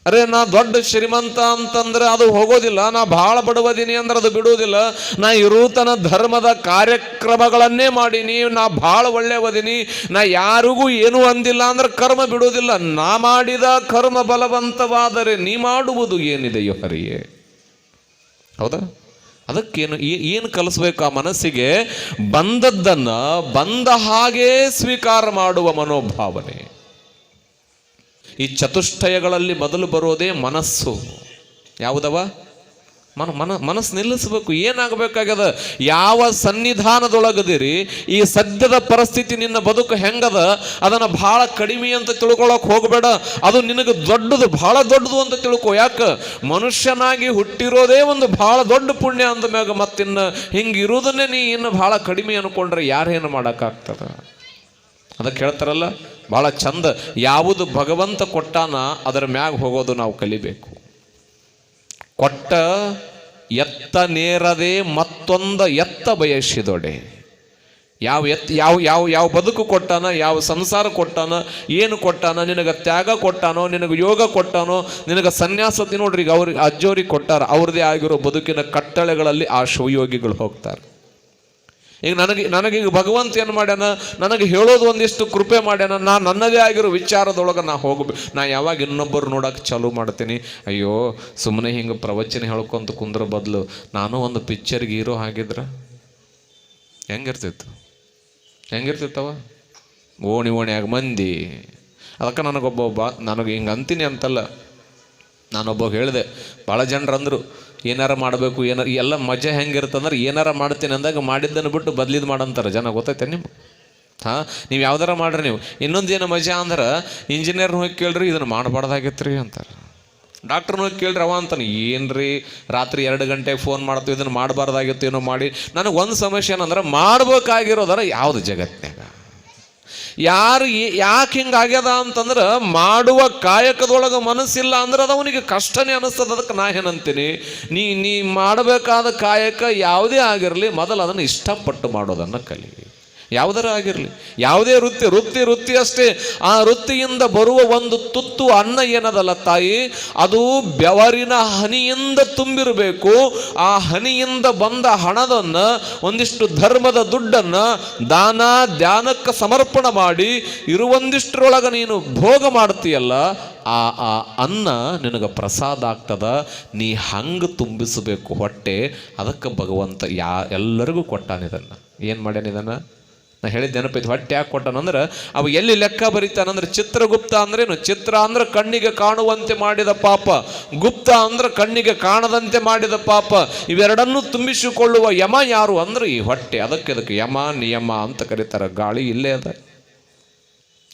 ಅರೆ, ನಾ ದೊಡ್ಡ ಶ್ರೀಮಂತ ಅಂತಂದ್ರೆ ಅದು ಹೋಗೋದಿಲ್ಲ. ನಾ ಭಾಳ ಬಡವದೀನಿ ಅಂದ್ರೆ ಅದು ಬಿಡುವುದಿಲ್ಲ. ನಾ ಇರುತನ ಧರ್ಮದ ಕಾರ್ಯಕ್ರಮಗಳನ್ನೇ ಮಾಡೀನಿ. ನಾ ಭಾಳ ಒಳ್ಳೆಯವದೀನಿ. ನಾ ಯಾರಿಗೂ ಏನೂ ಅಂದಿಲ್ಲ ಅಂದ್ರೆ ಕರ್ಮ ಬಿಡುವುದಿಲ್ಲ. ನಾ ಮಾಡಿದ ಕರ್ಮ ಬಲವಂತವಾದರೆ ನೀ ಮಾಡುವುದು ಏನಿದೆಯೋ ಹರಿಯೇ. ಹೌದಾ? ಅದಕ್ಕೇನು ಏನು ಕಲಿಸ್ಬೇಕು ಆ ಮನಸ್ಸಿಗೆ? ಬಂದದ್ದನ್ನು, ಬಂದ ಹಾಗೇ ಸ್ವೀಕಾರ ಮಾಡುವ ಮನೋಭಾವನೆ. ಈ ಚತುಷ್ಟಯಗಳಲ್ಲಿ ಮೊದಲು ಬರೋದೇ ಮನಸ್ಸು. ಯಾವುದವ? ಮನ ಮನ, ಮನಸ್ಸು ನಿಲ್ಲಿಸಬೇಕು. ಏನಾಗಬೇಕಾಗ್ಯದ? ಯಾವ ಸನ್ನಿಧಾನದೊಳಗದಿರಿ, ಈ ಸದ್ಯದ ಪರಿಸ್ಥಿತಿ ನಿನ್ನ ಬದುಕು ಹೆಂಗದ? ಅದನ್ನು ಭಾಳ ಕಡಿಮೆ ಅಂತ ತಿಳ್ಕೊಳಕ್ಕೆ ಹೋಗಬೇಡ. ಅದು ನಿನಗೆ ದೊಡ್ಡದು, ಭಾಳ ದೊಡ್ಡದು ಅಂತ ತಿಳ್ಕೊ. ಯಾಕೆ? ಮನುಷ್ಯನಾಗಿ ಹುಟ್ಟಿರೋದೇ ಒಂದು ಭಾಳ ದೊಡ್ಡ ಪುಣ್ಯ ಅಂದ ಮ್ಯಾಗ ಮತ್ತಿನ್ನು ಹಿಂಗೆ ಇರೋದನ್ನೇ ನೀ ಇನ್ನು ಭಾಳ ಕಡಿಮೆ ಅನ್ಕೊಂಡ್ರೆ ಯಾರೇನು ಮಾಡೋಕ್ಕಾಗ್ತದ? ಅದಕ್ಕೆ ಹೇಳ್ತಾರಲ್ಲ ಭಾಳ ಚಂದ. ಯಾವುದು ಭಗವಂತ ಕೊಟ್ಟಾನ ಅದರ ಮ್ಯಾಗ ಹೋಗೋದು ನಾವು ಕಲಿಬೇಕು. ಕೊಟ್ಟ ಎತ್ತ ನೇರದೆ ಮತ್ತೊಂದ ಎತ್ತ ಬಯಸಿದೊಡೆ. ಯಾವ ಎತ್, ಯಾವ ಯಾವ ಯಾವ ಬದುಕು ಕೊಟ್ಟಾನ, ಯಾವ ಸಂಸಾರ ಕೊಟ್ಟಾನ, ಏನು ಕೊಟ್ಟಾನ, ನಿನಗೆ ತ್ಯಾಗ ಕೊಟ್ಟಾನೋ, ನಿನಗೆ ಯೋಗ ಕೊಟ್ಟಾನೋ, ನಿನಗೆ ಸನ್ಯಾಸತಿ ನೋಡ್ರಿ ಅವ್ರಿಗೆ ಅಜ್ಜೋರಿಗೆ ಕೊಟ್ಟಾರ, ಅವ್ರದೇ ಆಗಿರೋ ಬದುಕಿನ ಕಟ್ಟಳೆಗಳಲ್ಲಿ ಆ ಶಿವಯೋಗಿಗಳು ಹೋಗ್ತಾರೆ. ಈಗ ನನಗೆ ನನಗೀಗ ಭಗವಂತ ಏನು ಮಾಡ್ಯಾನ? ನನಗೆ ಹೇಳೋದು ಒಂದಿಷ್ಟು ಕೃಪೆ ಮಾಡ್ಯಾನ. ನಾ ನನ್ನದೇ ಆಗಿರೋ ವಿಚಾರದೊಳಗೆ ನಾ ಹೋಗ್ಬೇಕು ನಾ ಯಾವಾಗ ಇನ್ನೊಬ್ಬರು ನೋಡಕ್ಕೆ ಚಾಲೂ ಮಾಡ್ತೀನಿ? ಅಯ್ಯೋ ಸುಮ್ಮನೆ ಹಿಂಗೆ ಪ್ರವಚನ ಹೇಳ್ಕೊಂತ ಕುಂದ್ರ ಬದಲು ನಾನು ಒಂದು ಪಿಕ್ಚರ್ಗೆ ಹೀರೋ ಹಾಗಿದ್ರೆ ಹೆಂಗಿರ್ತಿತ್ತು? ಹೆಂಗಿರ್ತಿತ್ತವ? ಓಣಿ ಓಣಿಯಾಗ ಮಂದಿ. ಅದಕ್ಕೆ ನನಗೊಬ್ಬ ಒಬ್ಬ ನನಗೆ ಹಿಂಗೆ ಅಂತೀನಿ ಅಂತಲ್ಲ. ನಾನೊಬ್ಬ ಹೇಳಿದೆ ಭಾಳ ಜನರು ಅಂದರು ಏನಾರ ಮಾಡಬೇಕು ಏನಾರ ಎಲ್ಲ ಮಜಾ ಹೆಂಗಿರ್ತಂದ್ರೆ ಏನಾರ ಮಾಡ್ತೀನಿ ಅಂದಾಗ ಮಾಡಿದ್ದನ್ನು ಬಿಟ್ಟು ಬದ್ಲಿದ್ ಮಾಡಂತಾರೆ. ಜನ ಗೊತ್ತೈತೆ ನಿಮ್ಗೆ? ಹಾಂ, ನೀವು ಯಾವ್ದಾರ ಮಾಡ್ರಿ ನೀವು. ಇನ್ನೊಂದು ಏನು ಮಜಾ ಅಂದ್ರೆ ಇಂಜಿನಿಯರ್ನ ಹೋಗಿ ಕೇಳ್ರಿ, ಇದನ್ನು ಮಾಡಬಾರ್ದಾಗಿತ್ತು ರೀ ಅಂತಾರೆ ಡಾಕ್ಟ್ರನ್ನ ಹೋಗಿ ಕೇಳ್ರಿ, ಅವ ಅಂತಾನೆ ರೀ ರಾತ್ರಿ ಎರಡು ಗಂಟೆಗೆ ಫೋನ್ ಮಾಡ್ತೀವಿ, ಇದನ್ನು ಮಾಡಬಾರ್ದಾಗಿತ್ತು, ಏನೋ ಮಾಡಿ. ನನಗೆ ಒಂದು ಸಮಸ್ಯೆ ಏನಂದ್ರೆ, ಮಾಡ್ಬೇಕಾಗಿರೋದರ ಯಾವುದು ಜಗತ್ನ್ಯಾಗ? ಯಾರು ಯಾಕೆ ಹಿಂಗಾಗ್ಯದ ಅಂತಂದ್ರೆ ಮಾಡುವ ಕಾಯಕದೊಳಗೆ ಮನಸ್ಸಿಲ್ಲ ಅಂದ್ರೆ ಅದು ಅವನಿಗೆ ಕಷ್ಟನೇ ಅನಿಸ್ತದೆ, ಅದಕ್ಕೆ ನಾ ಏನಂತೀನಿ? ನೀ ನೀ ಮಾಡಬೇಕಾದ ಕಾಯಕ ಯಾವುದೇ ಆಗಿರಲಿ, ಮೊದಲು ಅದನ್ನು ಇಷ್ಟಪಟ್ಟು ಮಾಡೋದನ್ನು ಕಲಿ. ಯಾವುದರ ಆಗಿರಲಿ? ಯಾವುದೇ ವೃತ್ತಿ ವೃತ್ತಿ ವೃತ್ತಿ ಅಷ್ಟೇ. ಆ ವೃತ್ತಿಯಿಂದ ಬರುವ ಒಂದು ತುತ್ತು ಅನ್ನ ಏನದಲ್ಲ ತಾಯಿ? ಅದು ಬೆವರಿನ ಹನಿಯಿಂದ ತುಂಬಿರಬೇಕು. ಆ ಹನಿಯಿಂದ ಬಂದ ಹಣದನ್ನು, ಒಂದಿಷ್ಟು ಧರ್ಮದ ದುಡ್ಡನ್ನು ದಾನ, ಧ್ಯಾನಕ್ಕೆ ಸಮರ್ಪಣೆ ಮಾಡಿ, ಇರುವೊಂದಿಷ್ಟರೊಳಗೆ ನೀನು ಭೋಗ ಮಾಡ್ತೀಯಲ್ಲ, ಆ ಆ ಅನ್ನ ನಿನಗೆ ಪ್ರಸಾದ ಆಗ್ತದ. ನೀ ಹಂಗೆ ತುಂಬಿಸಬೇಕು ಹೊಟ್ಟೆ. ಅದಕ್ಕೆ ಭಗವಂತ ಯಾ, ಎಲ್ಲರಿಗೂ ಕೊಟ್ಟಾನಿದನ್ನು ಏನು ಮಾಡ್ಯಾನ ಇದನ್ನು? ನಾ ಹೇಳಿದ ನೆನಪೈತಿ ಹೊಟ್ಟೆ ಯಾಕೆ ಕೊಟ್ಟನಂದ್ರೆ ಅವು ಎಲ್ಲಿ ಲೆಕ್ಕ ಬರೀತಾನಂದ್ರೆ ಚಿತ್ರಗುಪ್ತ ಅಂದ್ರೇನು? ಚಿತ್ರ ಅಂದ್ರೆ ಕಣ್ಣಿಗೆ ಕಾಣುವಂತೆ ಮಾಡಿದ ಪಾಪ. ಗುಪ್ತ ಅಂದ್ರೆ ಕಣ್ಣಿಗೆ ಕಾಣದಂತೆ ಮಾಡಿದ ಪಾಪ. ಇವೆರಡನ್ನೂ ತುಂಬಿಸಿಕೊಳ್ಳುವ ಯಮ ಯಾರು ಅಂದ್ರೆ ಈ ಹೊಟ್ಟೆ. ಅದಕ್ಕೆ ಅದಕ್ಕೆ ಯಮ, ನಿಯಮ ಅಂತ ಕರೀತಾರೆ. ಗಾಳಿ ಇಲ್ಲೇ ಅದ.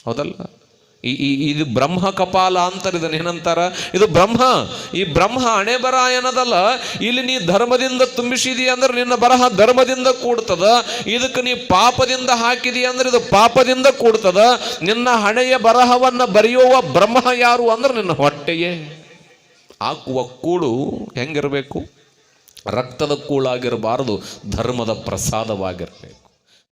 ಹೌದಲ್ಲ? ಈ ಇದು ಬ್ರಹ್ಮ ಕಪಾಲ ಅಂತಾರೆ ಇದನ್ನ ಏನಂತಾರ? ಇದು ಬ್ರಹ್ಮ. ಈ ಬ್ರಹ್ಮ ಹಣೆ ಬರ ಏನದಲ್ಲ ಇಲ್ಲಿ ನೀ ಧರ್ಮದಿಂದ ತುಂಬಿಸಿದಿ ಅಂದ್ರೆ ನಿನ್ನ ಬರಹ ಧರ್ಮದಿಂದ ಕೂಡ್ತದ. ಇದಕ್ಕೆ ನೀ ಪಾಪದಿಂದ ಹಾಕಿದಿ ಅಂದ್ರೆ ಇದು ಪಾಪದಿಂದ ಕೂಡ್ತದ. ನಿನ್ನ ಹಣೆಯ ಬರಹವನ್ನ ಬರೆಯುವ ಬ್ರಹ್ಮ ಯಾರು ಅಂದ್ರೆ ನಿನ್ನ ಹೊಟ್ಟೆಯೇ. ಹಾಕುವ ಕೂಳು ಹೆಂಗಿರಬೇಕು? ರಕ್ತದ ಕೂಳಾಗಿರಬಾರದು, ಧರ್ಮದ ಪ್ರಸಾದವಾಗಿರಬೇಕು.